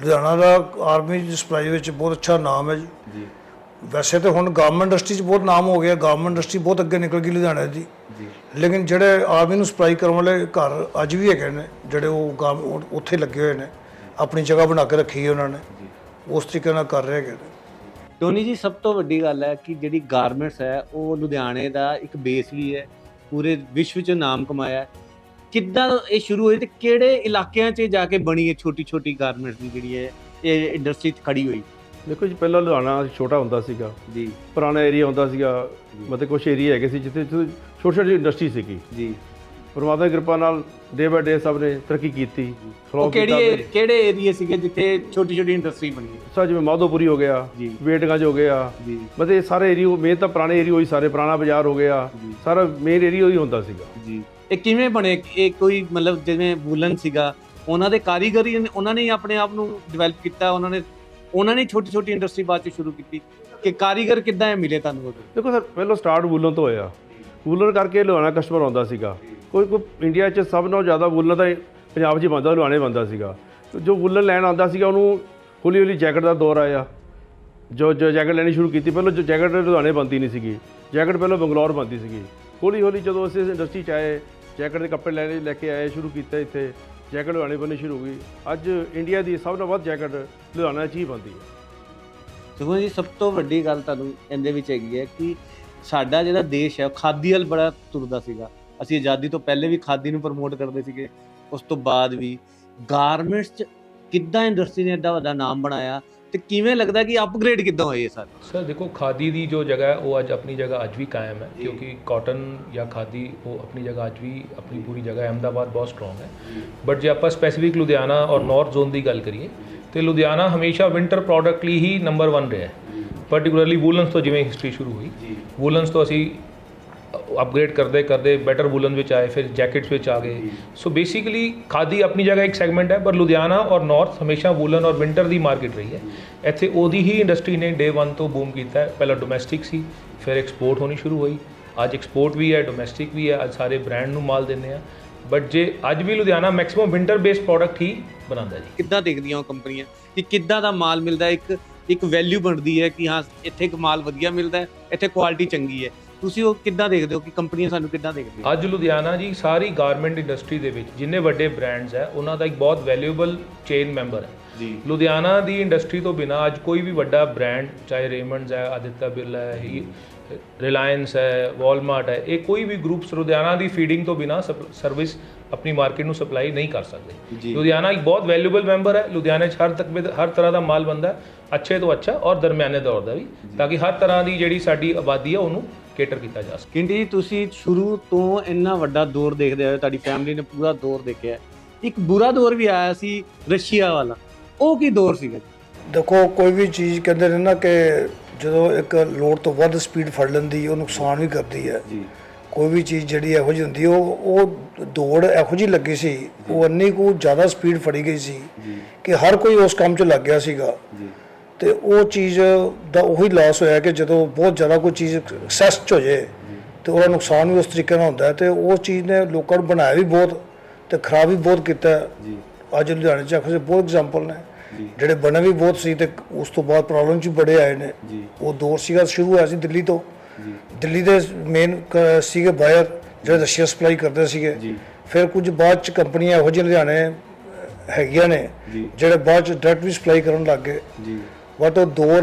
ਲੁਧਿਆਣਾ ਦਾ ਆਰਮੀ ਦੀ ਸਪਲਾਈ ਵਿੱਚ ਬਹੁਤ ਅੱਛਾ ਨਾਮ ਹੈ ਜੀ। ਜੀ। ਵੈਸੇ ਤਾਂ ਹੁਣ ਗਵਰਨਮੈਂਟ ਇੰਡਸਟਰੀ 'ਚ ਬਹੁਤ ਨਾਮ ਹੋ ਗਿਆ ਗਵਰਨਮੈਂਟ ਇੰਡਸਟਰੀ ਬਹੁਤ ਅੱਗੇ ਨਿਕਲ ਗਈ ਲੁਧਿਆਣੇ ਦੀ। ਜੀ। ਲੇਕਿਨ ਜਿਹੜੇ ਆਰਮੀ ਨੂੰ ਸਪਲਾਈ ਕਰਨ ਵਾਲੇ ਘਰ ਅੱਜ ਵੀ ਹੈਗੇ ਨੇ ਜਿਹੜੇ ਉਹ ਗਾਮ- ਉਹ ਉੱਥੇ ਲੱਗੇ ਹੋਏ ਨੇ ਆਪਣੀ ਜਗ੍ਹਾ ਬਣਾ ਕੇ ਰੱਖੀ ਹੈ ਉਹਨਾਂ ਨੇ। ਉਸ ਤਰੀਕੇ ਨਾਲ ਕਰ ਰਹੇ ਹੈਗੇ ਨੇ। ਟੋਨੀ ਜੀ ਸਭ ਤੋਂ ਵੱਡੀ ਗੱਲ ਹੈ ਕਿ ਜਿਹੜੀ ਗਾਰਮੈਂਟਸ ਹੈ ਉਹ ਲੁਧਿਆਣੇ ਦਾ ਇੱਕ ਬੇਸ ਵੀ ਹੈ ਪੂਰੇ ਵਿਸ਼ਵ 'ਚ ਨਾਮ ਕਮਾਇਆ ਹੈ। ਕਿੱਦਾਂ ਇਹ ਸ਼ੁਰੂ ਹੋਈ ਤੇ ਕਿਹੜੇ ਇਲਾਕਿਆਂ 'ਚ ਜਾ ਕੇ ਬਣੀ ਹੈ ਛੋਟੀ ਛੋਟੀ ਗਾਰਮੈਂਟਸ ਦੀ ਜਿਹੜੀ ਹੈ ਇਹ ਇੰਡਸਟਰੀ 'ਚ ਖੜੀ ਹੋਈ? ਦੇਖੋ ਜੀ ਪਹਿਲਾਂ ਲੁਧਿਆਣਾ ਛੋਟਾ ਹੁੰਦਾ ਸੀਗਾ। ਜੀ। ਪੁਰਾਣਾ ਏਰੀਆ ਹੁੰਦਾ ਸੀਗਾ। ਮਤਲਬ ਕੁਝ ਏਰੀਆ ਹੈਗੇ ਸੀ ਜਿੱਥੇ ਛੋਟੀ ਛੋਟੀ ਇੰਡਸਟਰੀ ਸੀਗੀ। ਜੀ। ਪਰਮਾਤਮਾ ਦੀ ਕਿਰਪਾ ਨਾਲ ਡੇ ਬਾਏ ਡੇ ਸਭ ਨੇ ਤਰੱਕੀ ਕੀਤੀ ਉਹ ਕਿਹੜੀ ਕਿਹੜੇ ਏਰੀਏ ਸੀਗੇ ਜਿੱਥੇ ਛੋਟੀ ਛੋਟੀ ਇੰਡਸਟਰੀ ਬਣੀ ਹੈ? ਸਾ ਜਿਵੇਂ ਮਾਧੋਪੁਰੀ ਹੋ ਗਿਆ। ਵੇਟਗੰਜ ਹੋ ਗਿਆ। ਜੀ। ਮਤਲਬ ਇਹ ਸਾਰੇ ਏਰੀਆ ਮੇਨ ਤਾਂ ਪੁਰਾਣੇ ਏਰੀਆ ਹੋਈ ਸਾਰੇ ਪੁਰਾਣਾ ਬਾਜ਼ਾਰ ਹੋ ਗਿਆ। ਸਾਰਾ ਮੇਨ ਏਰੀਆ ਹੀ ਹੁੰਦਾ ਸੀਗਾ। ਜੀ। ਇਹ ਕਿਵੇਂ ਬਣੇ? ਇਹ ਕੋਈ ਮਤਲਬ ਜਿਵੇਂ ਵੂਲਨ ਸੀਗਾ ਉਹਨਾਂ ਦੇ ਕਾਰੀਗਰੀ ਉਹਨਾਂ ਨੇ ਹੀ ਆਪਣੇ ਆਪ ਨੂੰ ਡਿਵੈਲਪ ਕੀਤਾ ਉਹਨਾਂ ਨੇ ਉਹਨਾਂ ਨੇ ਛੋਟੀ ਛੋਟੀ ਇੰਡਸਟਰੀ ਬਾਅਦ ਚ ਸ਼ੁਰੂ ਕੀਤੀ ਕਿ ਕਾਰੀਗਰ ਕਿੱਦਾਂ ਇਹ ਮਿਲੇ ਤੁਹਾਨੂੰ ਉਦੋਂ? ਦੇਖੋ ਸਰ, ਪਹਿਲਾਂ ਸਟਾਰਟ ਵੂਲਨ ਤੋਂ ਹੋਇਆ। ਵੂਲਨ ਕਰਕੇ ਲੁਧਿਆਣਾ ਕਸਟਮਰ ਆਉਂਦਾ ਸੀਗਾ। ਕੋਈ ਕੋਈ ਇੰਡੀਆ 'ਚ ਸਭ ਨਾਲੋਂ ਜ਼ਿਆਦਾ ਵੂਲਨ ਤਾਂ ਪੰਜਾਬ 'ਚ ਹੀ ਬਣਦਾ ਲੁਧਿਆਣੇ ਬਣਦਾ ਸੀਗਾ। ਜੋ ਵੂਲਨ ਲੈਣ ਆਉਂਦਾ ਸੀਗਾ, ਉਹਨੂੰ ਹੌਲੀ ਹੌਲੀ ਜੈਕਟ ਦਾ ਦੌਰ ਆਇਆ। ਜੋ ਜੋ ਜੈਕਟ ਲੈਣੀ ਸ਼ੁਰੂ ਕੀਤੀ, ਪਹਿਲਾਂ ਜੋ ਜੈਕਟ ਲੁਧਿਆਣੇ ਬਣਦੀ ਨਹੀਂ ਸੀਗੀ। ਜੈਕਟ ਪਹਿਲਾਂ ਬੰਗਲੌਰ ਬਣਦੀ ਸੀਗੀ। ਹੌਲੀ ਹੌਲੀ ਜਦੋਂ ਅਸੀਂ ਇਸ ਇੰਡਸਟਰੀ 'ਚ ਆਏ ਜੈਕਟ ਦੇ ਕੱਪੜੇ ਲੈਣੇ, ਲੈ ਕੇ ਆਏ, ਸ਼ੁਰੂ ਕੀਤਾ ਇੱਥੇ। ਜੈਕਟ ਲੁਧਿਆਣੇ ਬਣਨੀ ਸ਼ੁਰੂ ਹੋ ਗਈ। ਅੱਜ ਇੰਡੀਆ ਦੀ ਸਭ ਤੋਂ ਵੱਧ ਜੈਕਟ ਲੁਧਿਆਣਾ 'ਚ ਹੀ ਬਣਦੀ ਹੈ। ਸੁਖਮਨ ਜੀ, ਸਭ ਤੋਂ ਵੱਡੀ ਗੱਲ ਤੁਹਾਨੂੰ ਇਹਦੇ ਵਿੱਚ ਹੈਗੀ ਹੈ ਕਿ ਸਾਡਾ ਜਿਹੜਾ ਦੇਸ਼ ਹੈ ਉਹ ਖਾਦੀ ਵੱਲ ਬੜਾ ਤੁਰਦਾ ਸੀਗਾ। ਅਸੀਂ ਆਜ਼ਾਦੀ ਤੋਂ ਪਹਿਲੇ ਵੀ ਖਾਦੀ ਨੂੰ ਪ੍ਰਮੋਟ ਕਰਦੇ ਸੀਗੇ। ਉਸ ਤੋਂ ਬਾਅਦ ਵੀ ਗਾਰਮੈਂਟਸ ਚ ਕਿੱਦਾਂ ਇੰਡਸਟਰੀ ਨੇ ਐਡਾ ਵੱਡਾ ਨਾਮ ਬਣਾਇਆ ਤੇ ਕਿਵੇਂ ਲੱਗਦਾ ਕਿ ਅਪਗ੍ਰੇਡ ਕਿੱਦਾਂ ਹੋਏ ਇਹ ਸਾਰੇ? ਸਰ ਦੇਖੋ ਖਾਦੀ ਦੀ ਜੋ ਜਗ੍ਹਾ ਹੈ ਉਹ ਅੱਜ ਆਪਣੀ ਜਗ੍ਹਾ ਅੱਜ ਵੀ ਕਾਇਮ ਹੈ ਕਿਉਂਕਿ ਕਾਟਨ ਜਾਂ ਖਾਦੀ ਉਹ ਆਪਣੀ ਜਗ੍ਹਾ ਅੱਜ ਵੀ ਆਪਣੀ ਪੂਰੀ ਜਗ੍ਹਾ ਅਹਿਮਦਾਬਾਦ ਬਹੁਤ ਸਟਰੋਂਗ ਹੈ। ਬਟ ਜੇ ਆਪਾਂ ਸਪੈਸੀਫਿਕ ਲੁਧਿਆਣਾ ਔਰ ਨਾਰਥ ਜ਼ੋਨ ਦੀ ਗੱਲ ਕਰੀਏ ਤੇ ਲੁਧਿਆਣਾ ਹਮੇਸ਼ਾ ਵਿੰਟਰ ਪ੍ਰੋਡਕਟ ਲਈ ਹੀ ਨੰਬਰ 1 ਰਿਹਾ ਹੈ। ਪਾਰਟਿਕੂਲਰਲੀ ਵੂਲਨਸ ਤੋਂ ਜਿਵੇਂ ਹਿਸਟਰੀ ਸ਼ੁਰੂ ਹੋਈ। ਵੂਲਨਸ ਤੋਂ ਅਸੀਂ ਅਪਗ੍ਰੇਡ ਕਰਦੇ ਕਰਦੇ ਬੈਟਰ ਵੂਲਨ ਵਿੱਚ ਆਏ ਫਿਰ ਜੈਕਟਸ ਵਿੱਚ ਆ ਗਏ। ਸੋ ਬੇਸਿਕਲੀ ਖਾਦੀ ਆਪਣੀ ਜਗ੍ਹਾ ਇੱਕ ਸੈਗਮੈਂਟ ਹੈ ਪਰ ਲੁਧਿਆਣਾ ਔਰ ਨਾਰਥ ਹਮੇਸ਼ਾ ਵੂਲਨ ਔਰ ਵਿੰਟਰ ਦੀ ਮਾਰਕੀਟ ਰਹੀ ਹੈ। ਇੱਥੇ ਉਹਦੀ ਹੀ ਇੰਡਸਟਰੀ ਨੇ ਡੇ 1 ਤੋਂ ਬੂਮ ਕੀਤਾ ਹੈ। ਪਹਿਲਾਂ ਡੋਮੈਸਟਿਕ ਸੀ ਫਿਰ ਐਕਸਪੋਰਟ ਹੋਣੀ ਸ਼ੁਰੂ ਹੋਈ। ਅੱਜ ਐਕਸਪੋਰਟ ਵੀ ਹੈ ਡੋਮੈਸਟਿਕ ਵੀ ਹੈ ਅੱਜ ਸਾਰੇ ਬ੍ਰਾਂਡ ਨੂੰ ਮਾਲ ਦਿੰਦੇ ਆ। ਬਟ ਜੇ ਅੱਜ ਵੀ Ludhiana maximum winter based product ਹੀ ਬਣਾਉਂਦਾ ਜੀ। ਕਿੱਦਾਂ ਦੇਖਦੀਆਂ ਉਹ ਕੰਪਨੀਆਂ? ਕਿ ਕਿੱਦਾਂ ਦਾ ਮਾਲ ਮਿਲਦਾ? ਇੱਕ ਇੱਕ ਵੈਲਿਊ ਬਣਦੀ ਹੈ ਕਿ ਹਾਂ ਇੱਥੇ ਇੱਕ ਮਾਲ ਵਧੀਆ ਮਿਲਦਾ ਹੈ ਇੱਥੇ ਕੁਆਲਿਟੀ ਚੰਗੀ ਹੈ। ਤੁਸੀਂ ਉਹ ਕਿੱਦਾਂ ਦੇਖਦੇ ਹੋ ਕਿ ਕੰਪਨੀਆਂ ਸਾਨੂੰ ਕਿੱਦਾਂ ਦੇਖਦੀਆਂ? ਅੱਜ ਲੁਧਿਆਣਾ ਜੀ ਸਾਰੀ ਗਾਰਮੈਂਟ ਇੰਡਸਟਰੀ ਦੇ ਵਿੱਚ ਜਿੰਨੇ ਵੱਡੇ ਬ੍ਰਾਂਡਸ ਹੈ ਉਹਨਾਂ ਦਾ ਇੱਕ ਬਹੁਤ ਵੈਲਿਊਏਬਲ ਚੇਨ ਮੈਂਬਰ ਹੈ। ਜੀ। ਲੁਧਿਆਣਾ ਦੀ ਇੰਡਸਟਰੀ ਤੋਂ ਬਿਨਾ ਅੱਜ ਕੋਈ ਵੀ ਵੱਡਾ ਬ੍ਰਾਂਡ ਚਾਹੇ ਰੇਮੰਡਸ ਹੈ ਆਦਿਤਿਆ ਬਿਰਲਾ ਹੈ ਰਿਲਾਇੰਸ ਹੈ ਵਾਲਮਾਰਟ ਹੈ ਇਹ ਕੋਈ ਵੀ ਗਰੁੱਪਸ ਲੁਧਿਆਣਾ ਦੀ ਫੀਡਿੰਗ ਤੋਂ ਬਿਨਾ ਸਰਵਿਸ ਆਪਣੀ ਮਾਰਕੀਟ ਨੂੰ ਸਪਲਾਈ ਨਹੀਂ ਕਰ ਸਕਦੇ। ਲੁਧਿਆਣਾ ਇੱਕ ਬਹੁਤ ਵੈਲਿਊਏਬਲ ਮੈਂਬਰ ਹੈ ਲੁਧਿਆਣੇ 'ਚ ਹਰ ਤੱਕ ਹਰ ਤਰ੍ਹਾਂ ਦਾ ਮਾਲ ਬੰਦਾ ਹੈ ਅੱਛੇ ਤੋਂ ਅੱਛਾ ਔਰ ਦਰਮਿਆਨੇ ਦੌਰ ਦਾ ਵੀ ਤਾਂ ਕਿ ਹਰ ਤਰ੍ਹਾਂ ਦੀ ਜਿਹੜੀ ਸਾਡੀ ਆਬਾਦੀ ਹੈ ਉਹਨੂੰ ਕੇਟਰ ਕੀਤਾ ਜਾ ਸਕੇ। ਜੀ ਤੁਸੀਂ ਸ਼ੁਰੂ ਤੋਂ ਇੰਨਾ ਵੱਡਾ ਦੌਰ ਦੇਖਦੇ ਆਏ ਹੋ, ਤੁਹਾਡੀ ਫੈਮਿਲੀ ਨੇ ਪੂਰਾ ਦੌਰ ਦੇਖਿਆ ਹੈ। ਇੱਕ ਬੁਰਾ ਦੌਰ ਵੀ ਆਇਆ ਸੀ ਰਸ਼ੀਆ ਵਾਲਾ। ਉਹ ਕੀ ਦੌਰ ਸੀਗਾ? ਦੇਖੋ ਕੋਈ ਵੀ ਚੀਜ਼ ਕਹਿੰਦੇ ਨੇ ਨਾ ਕਿ ਜਦੋਂ ਇੱਕ ਲੋਡ ਤੋਂ ਵੱਧ ਸਪੀਡ ਫੜ ਲੈਂਦੀ ਉਹ ਨੁਕਸਾਨ ਵੀ ਕਰਦੀ ਹੈ। ਜੀ। ਕੋਈ ਵੀ ਚੀਜ਼ ਜਿਹੜੀ ਇਹੋ ਜਿਹੀ ਹੁੰਦੀ ਉਹ ਉਹ ਦੌੜ ਇਹੋ ਜਿਹੀ ਲੱਗੀ ਸੀ ਉਹ ਇੰਨੀ ਕੁ ਜ਼ਿਆਦਾ ਸਪੀਡ ਫੜੀ ਗਈ ਸੀ ਕਿ ਹਰ ਕੋਈ ਉਸ ਕੰਮ 'ਚ ਲੱਗ ਗਿਆ ਸੀਗਾ। ਤੇ ਉਹ ਚੀਜ਼ ਦਾ ਉਹੀ ਲਾਸ ਹੋਇਆ ਕਿ ਜਦੋਂ ਬਹੁਤ ਜ਼ਿਆਦਾ ਕੋਈ ਚੀਜ਼ ਐਕਸੈਸ 'ਚ ਹੋ ਜੇ ਤੇ ਉਹਦਾ ਨੁਕਸਾਨ ਵੀ ਉਸ ਤਰੀਕੇ ਨਾਲ ਹੁੰਦਾ ਤੇ ਉਹ ਚੀਜ਼ ਨੇ ਲੋਕਾਂ ਨੂੰ ਬਣਾਇਆ ਵੀ ਬਹੁਤ ਤੇ ਖਰਾਬ ਵੀ ਬਹੁਤ ਕੀਤਾ ਹੈ। ਅੱਜ ਲੁਧਿਆਣੇ 'ਚ ਆਖੋ ਬਹੁਤ ਐਗਜ਼ਾਮਪਲ ਨੇ। ਜਿਹੜੇ ਬਣੇ ਵੀ ਬਹੁਤ ਸੀ ਤੇ ਉਸ ਤੋਂ ਬਾਅਦ ਪ੍ਰੋਬਲਮ 'ਚ ਵੀ ਬੜੇ ਆਏ ਨੇ। ਉਹ ਦੌਰ ਸੀਗਾ ਸ਼ੁਰੂ ਹੋਇਆ ਸੀ ਦਿੱਲੀ ਤੋਂ। ਦਿੱਲੀ ਦੇ ਮੇਨ ਸੀਗੇ ਬਾਇਰ ਜਿਹੜੇ ਰਸ਼ੀਆ ਸਪਲਾਈ ਕਰਦੇ ਸੀਗੇ। ਫਿਰ ਕੁਝ ਬਾਅਦ ਚ ਕੰਪਨੀਆਂ ਇਹੋ ਜਿਹੀਆਂ ਲੁਧਿਆਣੇ ਹੈਗੀਆਂ ਨੇ ਜਿਹੜੇ ਬਾਅਦ ਚ ਡਾਇਰੈਕਟ ਵੀ ਸਪਲਾਈ ਕਰਨ ਲੱਗ ਗਏ। ਜੀ। ਬਟ ਉਹ ਦੌਰ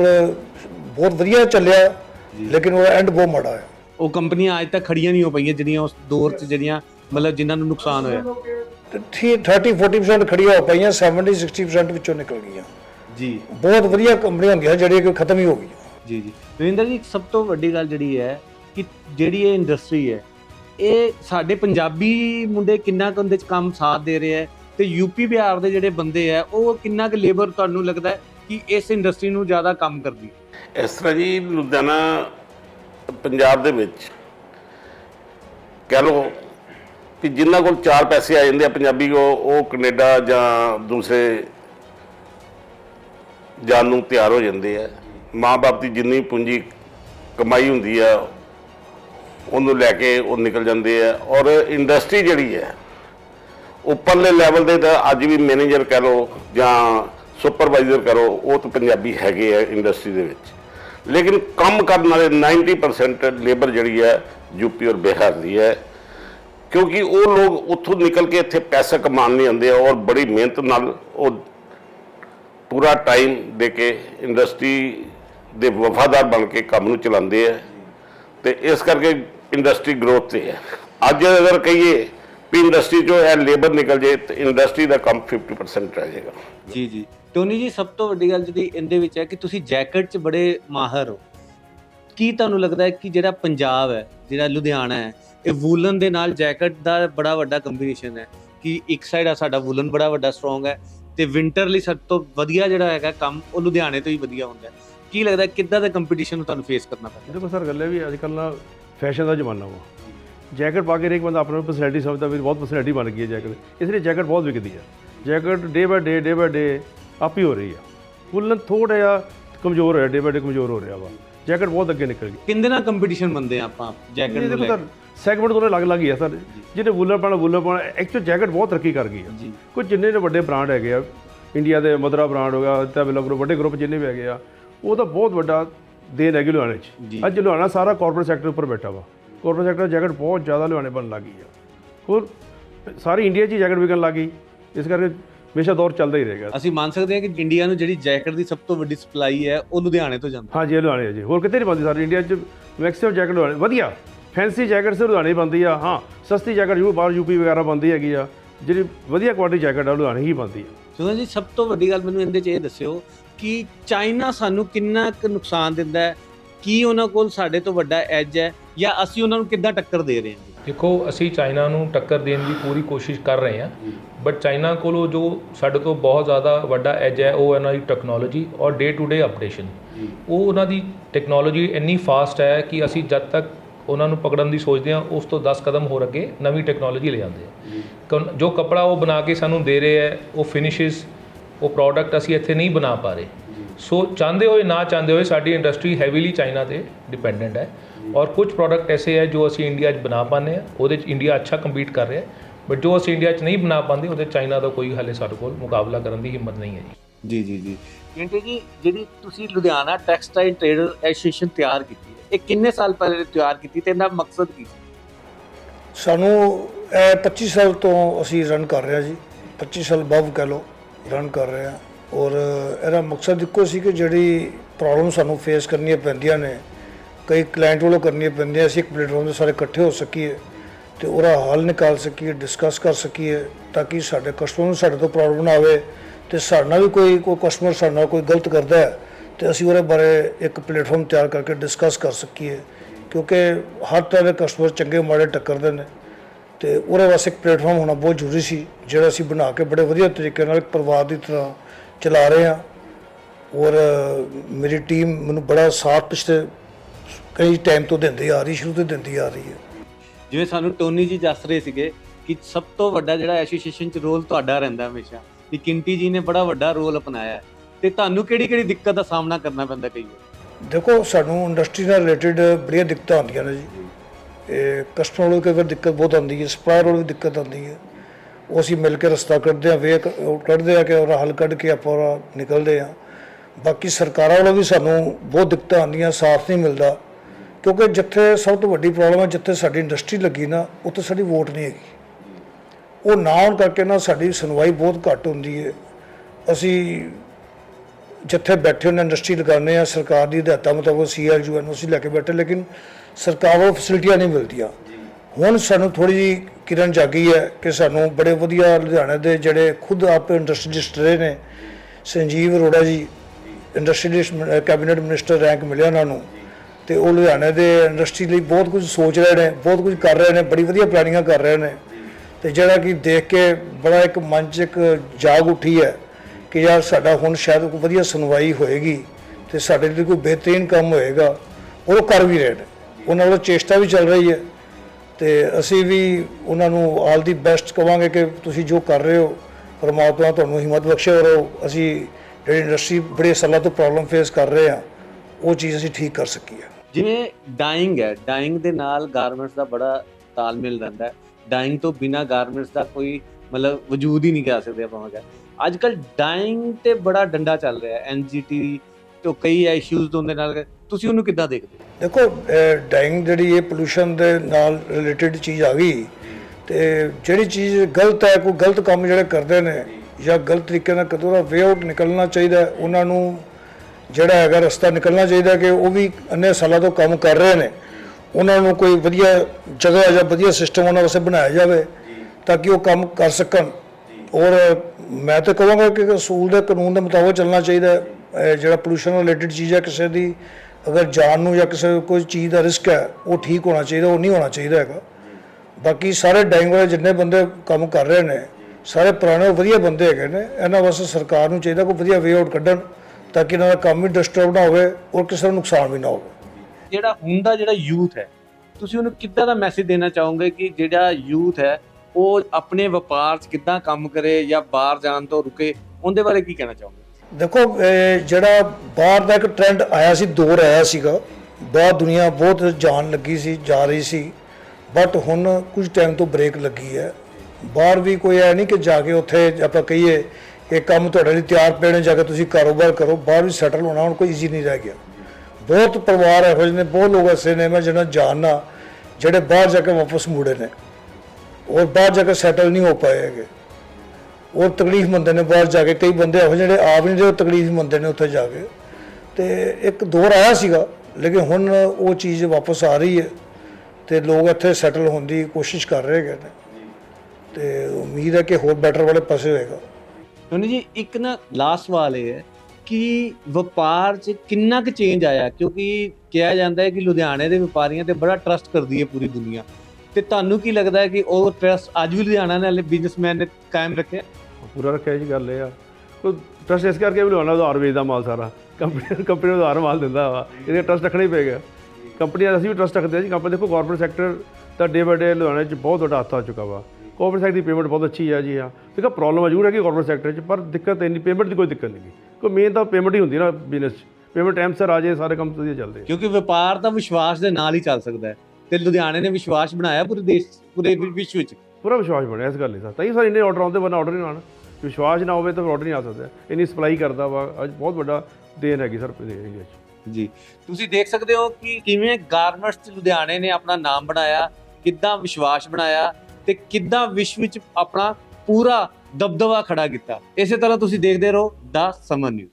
ਬਹੁਤ ਵਧੀਆ ਚੱਲਿਆ ਲੇਕਿਨ ਉਹਦਾ ਐਂਡ ਬਹੁਤ ਮਾੜਾ ਹੈ ਉਹ ਕੰਪਨੀਆਂ ਅੱਜ ਤੱਕ ਖੜੀਆਂ ਨਹੀਂ ਹੋ ਪਈਆਂ ਜਿਹੜੀਆਂ ਉਸ ਦੌਰ 'ਚ ਜਿਹੜੀਆਂ ਮਤਲਬ ਜਿਨ੍ਹਾਂ ਨੂੰ ਨੁਕਸਾਨ ਹੋਇਆ। ਤੇ ਥੀ- 30 40% ਖੜੀਆਂ ਹੋ ਪਈਆਂ 70 60% ਵਿੱਚੋਂ ਨਿਕਲ ਗਈਆਂ। ਜੀ। ਬਹੁਤ ਵਧੀਆ ਕੰਪਨੀਆਂ ਹੁੰਦੀਆਂ ਜਿਹੜੀਆਂ ਕਿ ਖਤਮ ਹੀ ਹੋ ਗਈਆਂ। ਜੀ ਜੀ। ਰਵਿੰਦਰ ਜੀ ਸਭ ਤੋਂ ਵੱਡੀ ਗੱਲ ਜਿਹੜੀ ਹੈ ਕਿ ਜਿਹੜੀ ਇਹ ਇੰਡਸਟਰੀ ਹੈ ਇਹ ਸਾਡੇ ਪੰਜਾਬੀ ਮੁੰਡੇ ਕਿੰਨਾ ਕੁ ਉਹਦੇ ਚ ਕੰਮ ਸਾਥ ਦੇ ਰਹੇ ਹੈ ਤੇ ਯੂਪੀ ਬਿਹਾਰ ਦੇ ਜਿਹੜੇ ਬੰਦੇ ਹੈ ਉਹ ਕਿੰਨਾ ਕੁ ਲੇਬਰ ਤੁਹਾਨੂੰ ਲੱਗਦਾ ਕਿ ਇਸ ਇੰਡਸਟਰੀ ਨੂੰ ਜ਼ਿਆਦਾ ਕੰਮ ਕਰਦੀ ਇਸ ਤਰ੍ਹਾਂ ਜੀ ਲੁਧਿਆਣਾ, ਪੰਜਾਬ ਦੇ ਵਿੱਚ ਕਹਿ ਲਓ ਕਿ ਜਿਨ੍ਹਾਂ ਕੋਲ ਚਾਰ ਪੈਸੇ ਆ ਜਾਂਦੇ ਆ, ਪੰਜਾਬੀ ਉਹ ਉਹ ਕੈਨੇਡਾ ਜਾਂ ਦੂਸਰੇ ਜਾਣ ਨੂੰ ਤਿਆਰ ਹੋ ਜਾਂਦੇ ਆ। ਮਾਂ-ਬਾਪ ਦੀ ਜਿੰਨੀ ਪੂੰਜੀ ਕਮਾਈ ਹੁੰਦੀ ਆ, ਉਹਨੂੰ ਲੈ ਕੇ ਉਹ ਨਿਕਲ ਜਾਂਦੇ ਆ। ਔਰ ਇੰਡਸਟਰੀ ਜਿਹੜੀ ਹੈ, ਉੱਪਰਲੇ ਲੈਵਲ ਦੇ ਤਾਂ ਅੱਜ ਵੀ ਮੈਨੇਜਰ ਕਹਿ ਲਓ ਜਾਂ ਸੁਪਰਵਾਈਜ਼ਰ ਕਰੋ, ਉਹ ਤਾਂ ਪੰਜਾਬੀ ਹੈਗੇ ਆ ਇੰਡਸਟਰੀ ਦੇ ਵਿੱਚ। ਲੇਕਿਨ ਕੰਮ ਕਰਨ ਵਾਲੇ 90% ਲੇਬਰ ਜਿਹੜੀ ਹੈ ਯੂਪੀ ਔਰ ਬਿਹਾਰ ਦੀ ਹੈ। ਕਿਉਂਕਿ ਉਹ ਲੋਕ ਉੱਥੋਂ ਨਿਕਲ ਕੇ ਇੱਥੇ ਪੈਸਾ ਕਮਾਉਣ ਲਈ ਆਉਂਦੇ ਔਰ ਬੜੀ ਮਿਹਨਤ ਨਾਲ ਉਹ ਪੂਰਾ ਟਾਈਮ ਦੇ ਕੇ ਇੰਡਸਟਰੀ ਦੇ ਵਫਾਦਾਰ ਬਣ ਕੇ ਕੰਮ ਨੂੰ ਚਲਾਉਂਦੇ ਆ। ਤੇ ਇਸ ਕਰਕੇ ਇੰਡਸਟਰੀ ਗਰੋਥ ਤੇ ਹੈ। ਅੱਜ ਅਗਰ ਕਹੀਏ ਵੀ ਇੰਡਸਟਰੀ ਚੋਂ ਇਹ ਲੇਬਰ ਨਿਕਲ ਜੇ ਤੇ ਇੰਡਸਟਰੀ ਦਾ ਕੰਮ 50% ਰਹਿ ਜਾਏਗਾ। ਜੀ ਜੀ। ਟੋਨੀ ਜੀ, ਸਭ ਤੋਂ ਵੱਡੀ ਗੱਲ ਜਿਹੜੀ ਇਹਦੇ ਵਿੱਚ ਹੈ ਕਿ ਤੁਸੀਂ ਜੈਕਟ 'ਚ ਬੜੇ ਮਾਹਰ ਹੋ। ਕੀ ਤੁਹਾਨੂੰ ਲੱਗਦਾ ਹੈ ਕਿ ਜਿਹੜਾ ਪੰਜਾਬ ਹੈ, ਜਿਹੜਾ ਲੁਧਿਆਣਾ ਹੈ, ਇਹ ਵੂਲਨ ਦੇ ਨਾਲ ਜੈਕਟ ਦਾ ਬੜਾ ਵੱਡਾ ਕੰਬੀਨੇਸ਼ਨ ਹੈ ਕਿ ਇੱਕ ਸਾਈਡ ਆ ਸਾਡਾ ਵੂਲਨ ਬੜਾ ਵੱਡਾ ਸਟਰੋਂਗ ਹੈ ਤੇ ਵਿੰਟਰ ਲਈ ਸਭ ਤੋਂ ਵਧੀਆ ਜਿਹੜਾ ਹੈਗਾ ਕੰਮ ਉਹ ਲੁਧਿਆਣੇ ਤੋਂ ਹੀ ਵਧੀਆ ਹੁੰਦਾ ਹੈ। ਕੀ ਲੱਗਦਾ ਕਿੱਦਾਂ ਦਾ ਕੰਪੀਟੀਸ਼ਨ ਨੂੰ ਤੁਹਾਨੂੰ ਫੇਸ ਕਰਨਾ ਪੈਂਦਾ ਦੇਖੋ ਸਰ, ਗੱਲ ਇਹ ਵੀ ਅੱਜ ਕੱਲ੍ਹ ਨਾ ਫੈਸ਼ਨ ਦਾ ਜ਼ਮਾਨਾ ਵਾ। ਜੈਕਟ ਪਾ ਕੇ ਹਰੇਕ ਬੰਦਾ ਆਪਣਾ ਪਰਸਨੈਲਿਟੀ ਸਮਝਦਾ ਵੀ ਬਹੁਤ ਪਰਸਨੈਲਿਟੀ ਬਣ ਗਈ ਹੈ ਜੈਕਟ। ਇਸ ਲਈ ਜੈਕਟ ਬਹੁਤ ਵਿਕਦੀ ਹੈ। Jacket day by day day by day up ਹੀ ਹੋ ਰਹੀ ਆ। ਫੁੱਲਨ ਥੋੜਾ ਜਿਹਾ ਕਮਜ਼ੋਰ ਹੋਇਆ ਡੇ ਡੇ ਕਮਜ਼ੋਰ ਹੋ ਰਿਹਾ ਵਾ। ਜੈਕਟ ਬਹੁਤ ਅੱਗੇ ਨਿਕਲ ਗਈ। ਕਿੰਦੇ ਨਾਲ ਕੰਪੀਟੀਸ਼ਨ ਬੰਦੇ ਆ ਆਪਾਂ ਜੈਕਟ ਨੂੰ ਲੈ ਕੇ? ਸੈਗਮੈਂਟ ਦੋਨੇ ਅਲੱਗ-ਅਲੱਗ ਹੀ ਆ ਸਰ। ਜਿਹਨੇ ਵੂਲਰ ਪਾਣਾ ਵੂਲਰ ਪਾਣਾ ਐਕਚੁਅਲ ਜੈਕਟ ਬਹੁਤ ਤਰੱਕੀ ਕਰ ਗਈ ਆ। ਕੁਝ ਜਿੰਨੇ ਨੇ ਵੱਡੇ ਬ੍ਰਾਂਡ ਹੈਗੇ ਆ ਇੰਡੀਆ ਦੇ ਮਦਰਾ ਬ੍ਰਾਂਡ ਹੋ ਗਿਆ ਤਾਂ ਬਿਲਾ ਗਰੁੱਪ ਵੱਡੇ ਗਰੁੱਪ ਜਿੰਨੇ ਵੀ ਹੈਗੇ ਆ ਉਹ ਤਾਂ ਬਹੁਤ ਵੱਡਾ ਦੇਣ ਹੈਗੀ ਲੁਧਿਆਣੇ 'ਚ। ਅੱਜ ਲੁਧਿਆਣਾ ਸਾਰਾ ਕਾਰਪੋਰੇਟ ਸੈਕਟਰ ਉੱਪਰ ਬੈਠਾ ਵਾ। ਕਾਰਪੋਰੇਟ ਸੈਕਟਰ ਜੈਕਟ ਬਹੁਤ ਜ਼ਿਆਦਾ ਲੁਧਿਆਣੇ ਬਣਨ ਲੱਗ ਆ। ਹੋਰ ਸਾਰੀ ਇੰਡੀਆ 'ਚ ਹੀ ਜੈਕਟ ਵਿਕਣ ਲੱਗ ਇਸ ਕਰਕੇ ਹਮੇਸ਼ਾ ਦੌਰ ਚੱਲਦਾ ਹੀ ਰਹੇਗਾ। ਅਸੀਂ ਮੰਨ ਸਕਦੇ ਹਾਂ ਕਿ ਇੰਡੀਆ ਨੂੰ ਜਿਹੜੀ ਜੈਕਟ ਦੀ ਸਭ ਤੋਂ ਵੱਡੀ ਸਪਲਾਈ ਹੈ ਉਹ ਲੁਧਿਆਣੇ ਤੋਂ ਜਾਂਦੀ ਹਾਂਜੀ ਇਹ ਲੁਧਿਆਣੇ ਆ ਜੀ। ਹੋਰ ਕਿਤੇ ਨਹੀਂ ਬਣਦੀ ਸਾਰੀ ਇੰਡੀਆ 'ਚ ਮੈਕਸਿਮਮ ਜੈਕਟ ਲੁਧਿਆਣੇ ਵਧੀਆ। ਫੈਂਸੀ ਜੈਕਟ ਸਿਰ ਲੁਧਿਆਣੇ ਹੀ ਬਣਦੀ ਆ। ਹਾਂ ਸਸਤੀ ਜੈਕਟ ਜਰੂਰ ਬਾਹਰ ਯੂਪੀ ਵਗੈਰਾ ਬਣਦੀ ਹੈਗੀ ਆ। ਜਿਹੜੀ ਵਧੀਆ ਕੁਆਲਿਟੀ ਜੈਕਟ ਆ ਲੁਧਿਆਣੇ ਹੀ ਬਣਦੀ ਆ। ਸੁਣਾ ਜੀ ਸਭ ਤੋਂ ਵੱਡੀ ਗੱਲ ਮੈਨੂੰ ਇਹਦੇ 'ਚ ਇਹ ਦੱਸਿਓ ਕਿ ਚਾਈਨਾ ਸਾਨੂੰ ਕਿੰਨਾ ਕੁ ਨੁਕਸਾਨ ਦਿੰਦਾ ਹੈ ਕੀ ਉਹਨਾਂ ਕੋਲ ਸਾਡੇ ਤੋਂ ਵੱਡਾ ਐਜ ਹੈ ਜਾਂ ਅਸੀਂ ਉਹਨਾਂ ਨੂੰ ਕਿੱਦਾਂ ਟੱਕਰ ਦੇ ਰਹੇ ਹਾਂ ਦੇਖੋ, ਅਸੀਂ ਚਾਈਨਾ ਨੂੰ ਟੱਕਰ ਦੇਣ ਦੀ ਪੂਰੀ ਕੋਸ਼ਿਸ਼ ਕਰ ਰਹੇ ਹਾਂ ਬਟ ਚਾਈਨਾ ਕੋਲੋਂ ਜੋ ਸਾਡੇ ਤੋਂ ਬਹੁਤ ਜ਼ਿਆਦਾ ਵੱਡਾ ਐਜ ਹੈ, ਉਹ ਇਹਨਾਂ ਦੀ ਟੈਕਨੋਲੋਜੀ ਔਰ ਡੇ ਟੂ ਡੇ ਅਪਡੇਸ਼ਨ ਉਹ ਉਹਨਾਂ ਦੀ ਟੈਕਨੋਲੋਜੀ ਇੰਨੀ ਫਾਸਟ ਹੈ ਕਿ ਅਸੀਂ ਜਦ ਤੱਕ ਉਹਨਾਂ ਨੂੰ ਪਕੜਨ ਦੀ ਸੋਚਦੇ ਹਾਂ, ਉਸ ਤੋਂ 10 ਕਦਮ ਹੋਰ ਅੱਗੇ ਨਵੀਂ ਟੈਕਨੋਲੋਜੀ ਲੈ ਜਾਂਦੇ ਆ ਜੋ ਕਪੜਾ ਉਹ ਬਣਾ ਕੇ ਸਾਨੂੰ ਦੇ ਰਹੇ ਹੈ, ਉਹ ਫਿਨਿਸ਼ਸ ਉਹ ਪ੍ਰੋਡਕਟ ਅਸੀਂ ਇੱਥੇ ਨਹੀਂ ਬਣਾ ਪਾ ਰਹੇ। ਸੋ ਚਾਹੁੰਦੇ ਹੋਏ, ਨਾ ਚਾਹੁੰਦੇ ਹੋਏ ਸਾਡੀ ਇੰਡਸਟਰੀ ਹੈਵੀਲੀ ਚਾਈਨਾ ਤੇ ਡਿਪੈਂਡੈਂਟ ਹੈ। ਔਰ ਕੁਝ ਪ੍ਰੋਡਕਟ ਐਸੇ ਹੈ ਜੋ ਅਸੀਂ ਇੰਡੀਆ 'ਚ ਬਣਾ ਪਾਉਂਦੇ ਆ ਉਹਦੇ 'ਚ ਇੰਡੀਆ ਅੱਛਾ ਕੰਪੀਟ ਕਰ ਰਿਹਾ ਬਟ ਜੋ ਅਸੀਂ ਇੰਡੀਆ 'ਚ ਨਹੀਂ ਬਣਾ ਪਾਉਂਦੇ ਉਹਦੇ ਚਾਈਨਾ ਦਾ ਕੋਈ ਹਾਲੇ ਸਾਡੇ ਕੋਲ ਮੁਕਾਬਲਾ ਕਰਨ ਦੀ ਹਿੰਮਤ ਨਹੀਂ ਹੈ ਜੀ। ਜੀ ਜੀ ਜੀ। ਕਿਉਂਕਿ ਜੀ ਜਿਹੜੀ ਤੁਸੀਂ ਲੁਧਿਆਣਾ ਟੈਕਸਟਾਈਲ ਟ੍ਰੇਡਰ ਐਸੋਸੀਏਸ਼ਨ ਤਿਆਰ ਕੀਤੀ ਹੈ ਇਹ ਕਿੰਨੇ ਸਾਲ ਪਹਿਲੇ ਤਿਆਰ ਕੀਤੀ ਤੇ ਇਹਦਾ ਮਕਸਦ ਕੀ ਸੀ? ਸਾਨੂੰ ਇਹ 25 ਸਾਲ ਤੋਂ ਅਸੀਂ ਰਨ ਕਰ ਰਹੇ ਹਾਂ ਜੀ। 25 ਸਾਲ ਬਾਅਦ ਕਹਿ ਲਓ ਰਨ ਕਰ ਰਹੇ ਹਾਂ। ਔਰ ਇਹਦਾ ਮਕਸਦ ਇੱਕੋ ਸੀ ਕਿ ਜਿਹੜੀ ਪ੍ਰੋਬਲਮ ਸਾਨੂੰ ਫੇਸ ਕਰਨੀਆਂ ਪੈਂਦੀਆਂ ਨੇ ਕਈ ਕਲਾਇੰਟ ਵੱਲੋਂ ਕਰਨੀਆਂ ਪੈਂਦੀਆਂ, ਅਸੀਂ ਇੱਕ ਪਲੇਟਫਾਰਮ ਤੇ ਸਾਰੇ ਇਕੱਠੇ ਹੋ ਸਕੀਏ ਤੇ ਉਹਦਾ ਹੱਲ ਨਿਕਾਲ ਸਕੀਏ ਡਿਸਕਸ ਕਰ ਸਕੀਏ ਤਾਂ ਕਿ ਸਾਡੇ ਕਸਟਮਰ ਨੂੰ ਸਾਡੇ ਤੋਂ ਪ੍ਰੋਬਲਮ ਨਾ ਆਵੇ ਤੇ ਸਾਡੇ ਨਾਲ ਵੀ ਕੋਈ ਕੋਈ ਕਸਟਮਰ ਸਾਡੇ ਨਾਲ ਕੋਈ ਗਲਤ ਕਰਦਾ ਹੈ ਤੇ ਅਸੀਂ ਉਹਦੇ ਬਾਰੇ ਇੱਕ ਪਲੇਟਫਾਰਮ ਤਿਆਰ ਕਰਕੇ ਡਿਸਕਸ ਕਰ ਸਕੀਏ ਕਿਉਂਕਿ ਹਰ ਤਰ੍ਹਾਂ ਦੇ ਕਸਟਮਰ ਚੰਗੇ ਮਾੜੇ ਟੱਕਰਦੇ ਨੇ ਤੇ ਉਹਦੇ ਵਾਸਤੇ ਇੱਕ ਪਲੇਟਫਾਰਮ ਹੋਣਾ ਬਹੁਤ ਜ਼ਰੂਰੀ ਸੀ, ਜਿਹੜਾ ਅਸੀਂ ਬਣਾ ਕੇ ਬੜੇ ਵਧੀਆ ਤਰੀਕੇ ਨਾਲ ਇੱਕ ਪਰਿਵਾਰ ਦੀ ਤਰ੍ਹਾਂ ਚਲਾ ਰਹੇ ਹਾਂ ਔਰ ਮੇਰੀ ਟੀਮ ਮੈਨੂੰ ਬੜਾ ਸਾਥ ਪਿਛਲੇ ਕਈ ਟਾਈਮ ਤੋਂ ਦਿੰਦੀ ਆ ਰਹੀ ਸ਼ੁਰੂ ਤੋਂ ਦਿੰਦੀ ਆ ਰਹੀ ਹੈ। ਜਿਵੇਂ ਸਾਨੂੰ ਟੋਨੀ ਜੀ ਦੱਸ ਰਹੇ ਸੀਗੇ ਕਿ ਸਭ ਤੋਂ ਵੱਡਾ ਜਿਹੜਾ ਐਸੋਸੀਏਸ਼ਨ ਚ ਰੋਲ ਤੁਹਾਡਾ ਰਹਿੰਦਾ ਹਮੇਸ਼ਾ ਕਿ ਕਿੰਟੀ ਜੀ ਨੇ ਬੜਾ ਵੱਡਾ ਰੋਲ ਅਪਣਾਇਆ ਤੇ ਤੁਹਾਨੂੰ ਕਿਹੜੀ ਕਿਹੜੀ ਦਿੱਕਤ ਦਾ ਸਾਹਮਣਾ ਕਰਨਾ ਪੈਂਦਾ ਕਈ ਵਾਰ? ਦੇਖੋ ਸਾਨੂੰ ਇੰਡਸਟਰੀ ਨਾਲ ਰਿਲੇਟਡ ਬੜੀਆਂ ਦਿੱਕਤਾਂ ਆਉਂਦੀਆਂ ਨੇ ਜੀ। ਇਹ ਕਸਟਮਰ ਨੂੰ ਕਈ ਵਾਰ ਦਿੱਕਤ ਬਹੁਤ ਆਉਂਦੀ ਹੈ ਸਪਲਾਇਰ ਨੂੰ ਵੀ ਦਿੱਕਤ ਆਉਂਦੀ ਹੈ। ਉਹ ਅਸੀਂ ਮਿਲ ਕੇ ਰਸਤਾ ਕੱਢਦੇ ਆ ਵੇ ਕੱਢਦੇ ਆ ਕਿ ਉਹਦਾ ਹੱਲ ਕੱਢ ਕੇ ਆਪਾਂ ਨਿਕਲਦੇ ਆ ਬਾਕੀ ਸਰਕਾਰਾਂ ਵੱਲੋਂ ਵੀ ਸਾਨੂੰ ਬਹੁਤ ਦਿੱਕਤਾਂ ਆਉਂਦੀਆਂ ਸਾਥ ਨਹੀਂ ਮਿਲਦਾ। ਕਿਉਂਕਿ ਜਿੱਥੇ ਸਭ ਤੋਂ ਵੱਡੀ ਪ੍ਰੋਬਲਮ ਹੈ ਜਿੱਥੇ ਸਾਡੀ ਇੰਡਸਟਰੀ ਲੱਗੀ ਨਾ, ਉੱਥੇ ਸਾਡੀ ਵੋਟ ਨਹੀਂ ਹੈਗੀ। ਉਹ ਨਾ ਹੋਣ ਕਰਕੇ ਨਾ ਸਾਡੀ ਸੁਣਵਾਈ ਬਹੁਤ ਘੱਟ ਹੁੰਦੀ ਹੈ। ਅਸੀਂ ਜਿੱਥੇ ਬੈਠੇ ਉਹਨਾਂ ਇੰਡਸਟਰੀ ਲਗਾਉਂਦੇ ਆ ਸਰਕਾਰ ਦੀ ਹਦਾਇਤਾਂ ਮੁਤਾਬਕ ਸੀਐਲਯੂ ਐਨਓਸੀ ਲੈ ਕੇ ਬੈਠੇ, ਲੇਕਿਨ ਸਰਕਾਰ ਵੱਲੋਂ ਫੈਸਿਲਿਟੀਆਂ ਨਹੀਂ ਮਿਲਦੀਆਂ। ਹੁਣ ਸਾਨੂੰ ਥੋੜੀ ਜੀ ਕਿਰਨ ਜਾਗੀ ਹੈ ਕਿ ਸਾਨੂੰ ਬੜੇ ਵਧੀਆ ਲੁਧਿਆਣੇ ਦੇ ਜਿਹੜੇ ਖੁਦ ਆਪ ਇੰਡਸਟਰੀਲਿਸਟ ਰਹੇ ਨੇ, Sanjeev Arora ji industrialist cabinet minister rank ਮਿਲਿਆ ਉਹਨਾਂ ਨੂੰ। ਤੇ ਉਹ ਲੁਧਿਆਣੇ ਦੇ ਇੰਡਸਟਰੀ ਲਈ ਬਹੁਤ ਕੁਝ ਸੋਚ ਰਹੇ ਨੇ, ਬਹੁਤ ਕੁਝ ਕਰ ਰਹੇ ਨੇ, ਬੜੀ ਵਧੀਆ ਪਲੈਨਿੰਗਾਂ ਕਰ ਰਹੇ ਨੇ। ਤੇ ਜਿਹੜਾ ਕਿ ਦੇਖ ਕੇ ਬੜਾ ਇੱਕ ਮਨ 'ਚ ਇੱਕ ਜਾਗ ਉੱਠੀ ਹੈ ਕਿ ਯਾਰ ਸਾਡਾ ਹੁਣ ਸ਼ਾਇਦ ਕੋਈ ਵਧੀਆ ਸੁਣਵਾਈ ਹੋਏਗੀ ਤੇ ਸਾਡੇ ਲਈ ਕੋਈ ਬਿਹਤਰੀਨ ਕੰਮ ਹੋਏਗਾ। ਉਹ ਕਰ ਵੀ ਰਹੇ ਨੇ। ਉਹਨਾਂ ਵੱਲੋਂ ਚੇਸ਼ਟਾ ਵੀ ਚੱਲ ਰਹੀ ਹੈ। ਤੇ ਅਸੀਂ ਵੀ ਉਹਨਾਂ ਨੂੰ ਆਲ ਦੀ ਬੈਸਟ ਕਵਾਂਗੇ ਕਿ ਤੁਸੀਂ ਜੋ ਕਰ ਰਹੇ ਹੋ, ਪਰਮਾਤਮਾ ਤੁਹਾਨੂੰ ਹਿੰਮਤ ਬਖਸ਼ੇ ਔਰ ਅਸੀਂ ਜਿਹੜੀ ਇੰਡਸਟਰੀ ਬੜੇ ਸਾਲਾਂ ਤੋਂ ਪ੍ਰੋਬਲਮ ਫੇਸ ਕਰ ਰਹੇ ਆ ਉਹ ਚੀਜ਼ ਅਸੀਂ ਠੀਕ ਕਰ ਸਕੀਏ। ਜਿਵੇਂ ਡਾਈਂਗ ਹੈ ਡਾਈਂਗ ਦੇ ਨਾਲ ਗਾਰਮੈਂਟਸ ਦਾ ਬੜਾ ਤਾਲਮੇਲ ਰਹਿੰਦਾ ਹੈ। ਡਾਈਂਗ ਤੋਂ ਬਿਨਾ ਗਾਰਮੈਂਟਸ ਦਾ ਕੋਈ ਮਤਲਬ ਵਜੂਦ ਹੀ ਨਹੀਂ ਕਹਿ ਸਕਦੇ ਆਪਾਂ ਮਗਾ ਅੱਜ ਕੱਲ ਡਾਈਂਗ ਤੇ ਬੜਾ ਡੰਡਾ ਚੱਲ ਰਿਹਾ ਹੈ ਐਨਜੀਟੀ ਤੋਂ ਕਈ ਇਸ਼ੂਜ਼ ਉਹਦੇ ਨਾਲ। ਤੁਸੀਂ ਉਹਨੂੰ ਕਿੱਦਾਂ ਦੇਖਦੇ ਹੋ? ਦੇਖੋ ਡਾਈਂਗ ਜਿਹੜੀ ਇਹ ਪੋਲੂਸ਼ਨ ਦੇ ਨਾਲ ਰਿਲੇਟਡ ਚੀਜ਼ ਆ ਗਈ ਤੇ ਜਿਹੜੀ ਚੀਜ਼ ਗਲਤ ਹੈ, ਕੋਈ ਗਲਤ ਕੰਮ ਜਿਹੜੇ ਕਰਦੇ ਨੇ ਜਾਂ ਗਲਤ ਤਰੀਕੇ ਨਾਲ ਕਦੋਂ ਦਾ ਵੇ ਆਊਟ ਨਿਕਲਣਾ ਚਾਹੀਦਾ ਉਹਨਾਂ ਨੂੰ ਜਿਹੜਾ ਹੈਗਾ ਰਸਤਾ ਨਿਕਲਣਾ ਚਾਹੀਦਾ ਕਿ ਉਹ ਵੀ ਅੰਨੇ ਸਾਲਾਂ ਤੋਂ ਕੰਮ ਕਰ ਰਹੇ ਨੇ। ਉਹਨਾਂ ਨੂੰ ਕੋਈ ਵਧੀਆ ਜਗ੍ਹਾ ਜਾਂ ਵਧੀਆ ਸਿਸਟਮ ਉਹਨਾਂ ਵਾਸਤੇ ਬਣਾਇਆ ਜਾਵੇ ਤਾਂ ਕਿ ਉਹ ਕੰਮ ਕਰ ਸਕਣ। ਔਰ ਮੈਂ ਤਾਂ ਕਹਾਂਗਾ ਕਿ ਅਸੂਲ ਦੇ ਕਾਨੂੰਨ ਦੇ ਮੁਤਾਬਕ ਚੱਲਣਾ ਚਾਹੀਦਾ ਜਿਹੜਾ ਪੋਲੂਸ਼ਨ ਨਾਲ ਰਿਲੇਟਡ ਚੀਜ਼ ਹੈ ਕਿਸੇ ਦੀ, ਅਗਰ ਜਾਨ ਨੂੰ ਜਾਂ ਕਿਸੇ ਕੋਈ ਚੀਜ਼ ਦਾ ਰਿਸਕ ਹੈ, ਉਹ ਠੀਕ ਹੋਣਾ ਚਾਹੀਦਾ, ਉਹ ਨਹੀਂ ਹੋਣਾ ਚਾਹੀਦਾ ਹੈਗਾ। ਬਾਕੀ ਸਾਰੇ ਡਾਈਂਗ ਵਾਲੇ ਜਿੰਨੇ ਬੰਦੇ ਕੰਮ ਕਰ ਰਹੇ ਨੇ, ਸਾਰੇ ਪੁਰਾਣੇ ਵਧੀਆ ਬੰਦੇ ਹੈਗੇ ਨੇ। ਇਹਨਾਂ ਵਾਸਤੇ ਸਰਕਾਰ ਨੂੰ ਚਾਹੀਦਾ ਕੋਈ ਵਧੀਆ ਵੇ ਆਊਟ ਕੱਢਣ। ਤਾਂ ਕਿ ਇਹਨਾਂ ਦਾ ਕੰਮ ਵੀ ਡਿਸਟਰਬ ਨਾ ਹੋਵੇ ਔਰ ਕਿਸੇ ਨੂੰ ਨੁਕਸਾਨ ਵੀ ਨਾ ਹੋਵੇ। ਜਿਹੜਾ ਹੁਣ ਦਾ ਜਿਹੜਾ ਯੂਥ ਹੈ ਤੁਸੀਂ ਉਹਨੂੰ ਕਿੱਦਾਂ ਦਾ ਮੈਸੇਜ ਦੇਣਾ ਚਾਹੋਗੇ ਕਿ ਜਿਹੜਾ ਯੂਥ ਹੈ ਉਹ ਆਪਣੇ ਵਪਾਰ 'ਚ ਕਿੱਦਾਂ ਕੰਮ ਕਰੇ ਜਾਂ ਬਾਹਰ ਜਾਣ ਤੋਂ ਰੁਕੇ ਉਹਦੇ ਬਾਰੇ ਕੀ ਕਹਿਣਾ ਚਾਹੋਗੇ? ਦੇਖੋ ਇਹ ਜਿਹੜਾ ਬਾਹਰ ਦਾ ਇੱਕ ਟ੍ਰੈਂਡ ਆਇਆ ਸੀ ਦੌਰ ਆਇਆ ਸੀਗਾ ਬਾਹਰ ਦੁਨੀਆ ਬਹੁਤ ਜਾਣ ਲੱਗੀ ਸੀ ਜਾ ਰਹੀ ਸੀ ਬਟ ਹੁਣ ਕੁਝ ਟਾਈਮ ਤੋਂ ਬ੍ਰੇਕ ਲੱਗੀ ਹੈ। ਬਾਹਰ ਵੀ ਕੋਈ ਐ ਨਹੀਂ ਕਿ ਜਾ ਕੇ ਉੱਥੇ ਆਪਾਂ ਕਹੀਏ ਇਹ ਕੰਮ ਤੁਹਾਡੇ ਲਈ ਤਿਆਰ ਪਏ ਨੇ ਜਾ ਕੇ ਤੁਸੀਂ ਕਾਰੋਬਾਰ ਕਰੋ, ਬਾਹਰ ਵੀ ਸੈਟਲ ਹੋਣਾ, ਹੁਣ ਕੋਈ ਈਜ਼ੀ ਨਹੀਂ ਰਹਿ ਗਿਆ। ਬਹੁਤ ਪਰਿਵਾਰ ਇਹੋ ਜਿਹੇ ਨੇ, ਬਹੁਤ ਲੋਕ ਐਸੇ ਨੇ, ਮੈਂ ਜਿਹਨਾਂ ਜਾਣਨਾ ਜਿਹੜੇ ਬਾਹਰ ਜਾ ਕੇ ਵਾਪਸ ਮੁੜੇ ਨੇ। ਔਰ ਬਾਹਰ ਜਾ ਕੇ ਸੈਟਲ ਨਹੀਂ ਹੋ ਪਾਏ ਹੈਗੇ। ਉਹ ਤਕਲੀਫ ਮੰਨਦੇ ਨੇ ਬਾਹਰ ਜਾ ਕੇ, ਕਈ ਬੰਦੇ ਇਹੋ ਜਿਹੇ ਜਿਹੜੇ ਆਪ ਨਹੀਂ, ਜਿਹੜੇ ਤਕਲੀਫ ਮੰਨਦੇ ਨੇ ਉੱਥੇ ਜਾ ਕੇ। ਤੇ ਇੱਕ ਦੌਰ ਆਇਆ ਸੀਗਾ, ਲੇਕਿਨ ਹੁਣ ਉਹ ਚੀਜ਼ ਵਾਪਸ ਆ ਰਹੀ ਹੈ ਤੇ ਲੋਕ ਇੱਥੇ ਸੈਟਲ ਹੋਣ ਦੀ ਕੋਸ਼ਿਸ਼ ਕਰ ਰਹੇ ਹੈਗੇ ਨੇ। ਤੇ ਉਮੀਦ ਹੈ ਕਿ ਹੋਰ ਬੈਟਰ ਵਾਲੇ ਪਾਸੇ ਹੋਏਗਾ। ਟੋਨੀ ਜੀ, ਇੱਕ ਨਾ ਲਾਸਟ ਸਵਾਲ ਇਹ ਹੈ ਕਿ ਵਪਾਰ 'ਚ ਕਿੰਨਾ ਕੁ ਚੇਂਜ ਆਇਆ? ਕਿਉਂਕਿ ਕਿਹਾ ਜਾਂਦਾ ਹੈ ਕਿ ਲੁਧਿਆਣੇ ਦੇ ਵਪਾਰੀਆਂ ਤੇ ਬੜਾ ਟਰਸਟ ਕਰਦੀ ਹੈ ਪੂਰੀ ਦੁਨੀਆ। ਤੇ ਤੁਹਾਨੂੰ ਕੀ ਲੱਗਦਾ ਹੈ ਕਿ ਉਹ ਟਰਸਟ ਅੱਜ ਵੀ ਲੁਧਿਆਣਾ ਵਾਲੇ ਬਿਜ਼ਨਸਮੈਨ ਨੇ ਕਾਇਮ ਰੱਖਿਆ? ਪੂਰਾ ਰੱਖਿਆ ਜੀ, ਗੱਲ ਇਹ ਆ। ਕੋਈ ਟਰਸਟ ਇਸ ਕਰਕੇ ਵੀ ਲੁਧਿਆਣਾ ਉਧਾਰ ਵੇਚਦਾ ਮਾਲ ਸਾਰਾ। ਕੰਪਨੀ ਕੰਪਨੀ ਉਧਾਰ ਮਾਲ ਦਿੰਦਾ ਵਾ। ਇਹਦੇ ਟਰਸਟ ਰੱਖਣਾ ਹੀ ਪਏਗਾ ਕੰਪਨੀਆਂ ਦਾ ਅਸੀਂ ਵੀ ਟਰਸਟ ਰੱਖਦੇ ਹਾਂ ਜੀ। ਕੰਪਨੀ ਦੇਖੋ ਕਾਰਪੋਰੇਟ ਸੈਕਟਰ ਤਾਂ ਡੇ ਬਾਏ ਡੇ ਲੁਧਿਆਣੇ 'ਚ ਬਹੁਤ ਵੱਡਾ ਹੱਥ ਆ ਚੁੱਕਾ ਵਾ। ਕਾਰਪੋਰੇਟ ਸੈਕਟਰ ਦੀ ਪੇਮੈਂਟ ਬਹੁਤ ਅੱਛੀ ਆ ਜੀ ਹਾਂ। ਦੇਖੋ ਪ੍ਰੋਬਲਮ ਜ਼ਰੂਰ ਹੈ ਕਿ ਕਾਰਪੋਰੇਟ ਸੈਕਟਰ 'ਚ ਪਰ ਦਿੱਕਤ ਇੰਨੀ ਪੇਮੈਂਟ ਦੀ ਕੋਈ ਦਿੱਕਤ ਨਹੀਂ ਕੋਈ ਮੇਨ ਤਾਂ ਪੇਮੈਂਟ ਹੀ ਹੁੰਦੀ ਨਾ ਬਿਜ਼ਨਸ 'ਚ। ਪੇਮੈਂਟ ਟਾਈਮ ਸਿਰ ਆ ਜਾਏ ਸਾਰੇ ਕੰਮ ਵਧੀਆ ਚੱਲਦੇ। ਕਿਉਂਕਿ ਵਪਾਰ ਤਾਂ ਵਿਸ਼ਵਾਸ ਦੇ ਨਾਲ ਹੀ ਚੱਲ ਸਕਦਾ ਹੈ। ਤੇ ਲੁਧਿਆਣੇ ਨੇ ਵਿਸ਼ਵਾਸ ਬਣਾਇਆ ਪੂਰੇ ਦੇਸ਼ ਪੂਰੇ ਵਿਸ਼ਵ ਵਿੱਚ। ਪੂਰਾ ਵਿਸ਼ਵਾਸ ਬਣਿਆ ਇਸ ਗੱਲ ਲਈ ਤਾਂ। ਹੀ ਸਾਰੇ ਇੰਨੇ ਆਰਡਰ ਆਉਂਦੇ ਬਣਾ ਆਰਡਰ ਨਹੀਂ ਆਉਣਾ ਵਿਸ਼ਵਾਸ ਨਾ ਹੋਵੇ ਤਾਂ ਆਰਡਰ ਨਹੀਂ ਆ ਸਕਦਾ। ਇੰਨੀ ਸਪਲਾਈ ਕਰਦਾ ਵਾ ਅੱਜ ਬਹੁਤ ਵੱਡਾ ਦੇਣ ਹੈਗੀ ਸਰ ਏਰੀਆ 'ਚ। ਜੀ। ਤੁਸੀਂ ਦੇਖ ਸਕਦੇ ਹੋ ਕਿ ਕਿਵੇਂ ਗਾਰਮੈਂਟਸ ਲੁਧਿਆਣੇ ਨੇ ਆਪਣਾ ਨਾਮ ਬਣਾਇਆ ਕਿੱਦਾਂ ਵਿਸ਼ਵਾਸ ਬਣਾਇਆ ਤੇ ਕਿੱਦਾਂ ਵਿਸ਼ਵ ਵਿੱਚ ਆਪਣਾ ਪੂਰਾ ਦਬਦਬਾ ਖੜਾ ਕੀਤਾ। ਇਸੇ ਤਰ੍ਹਾਂ ਤੁਸੀਂ ਦੇਖਦੇ ਰਹੋ, ਦਾ ਸਮਨ ਨਿਊਜ਼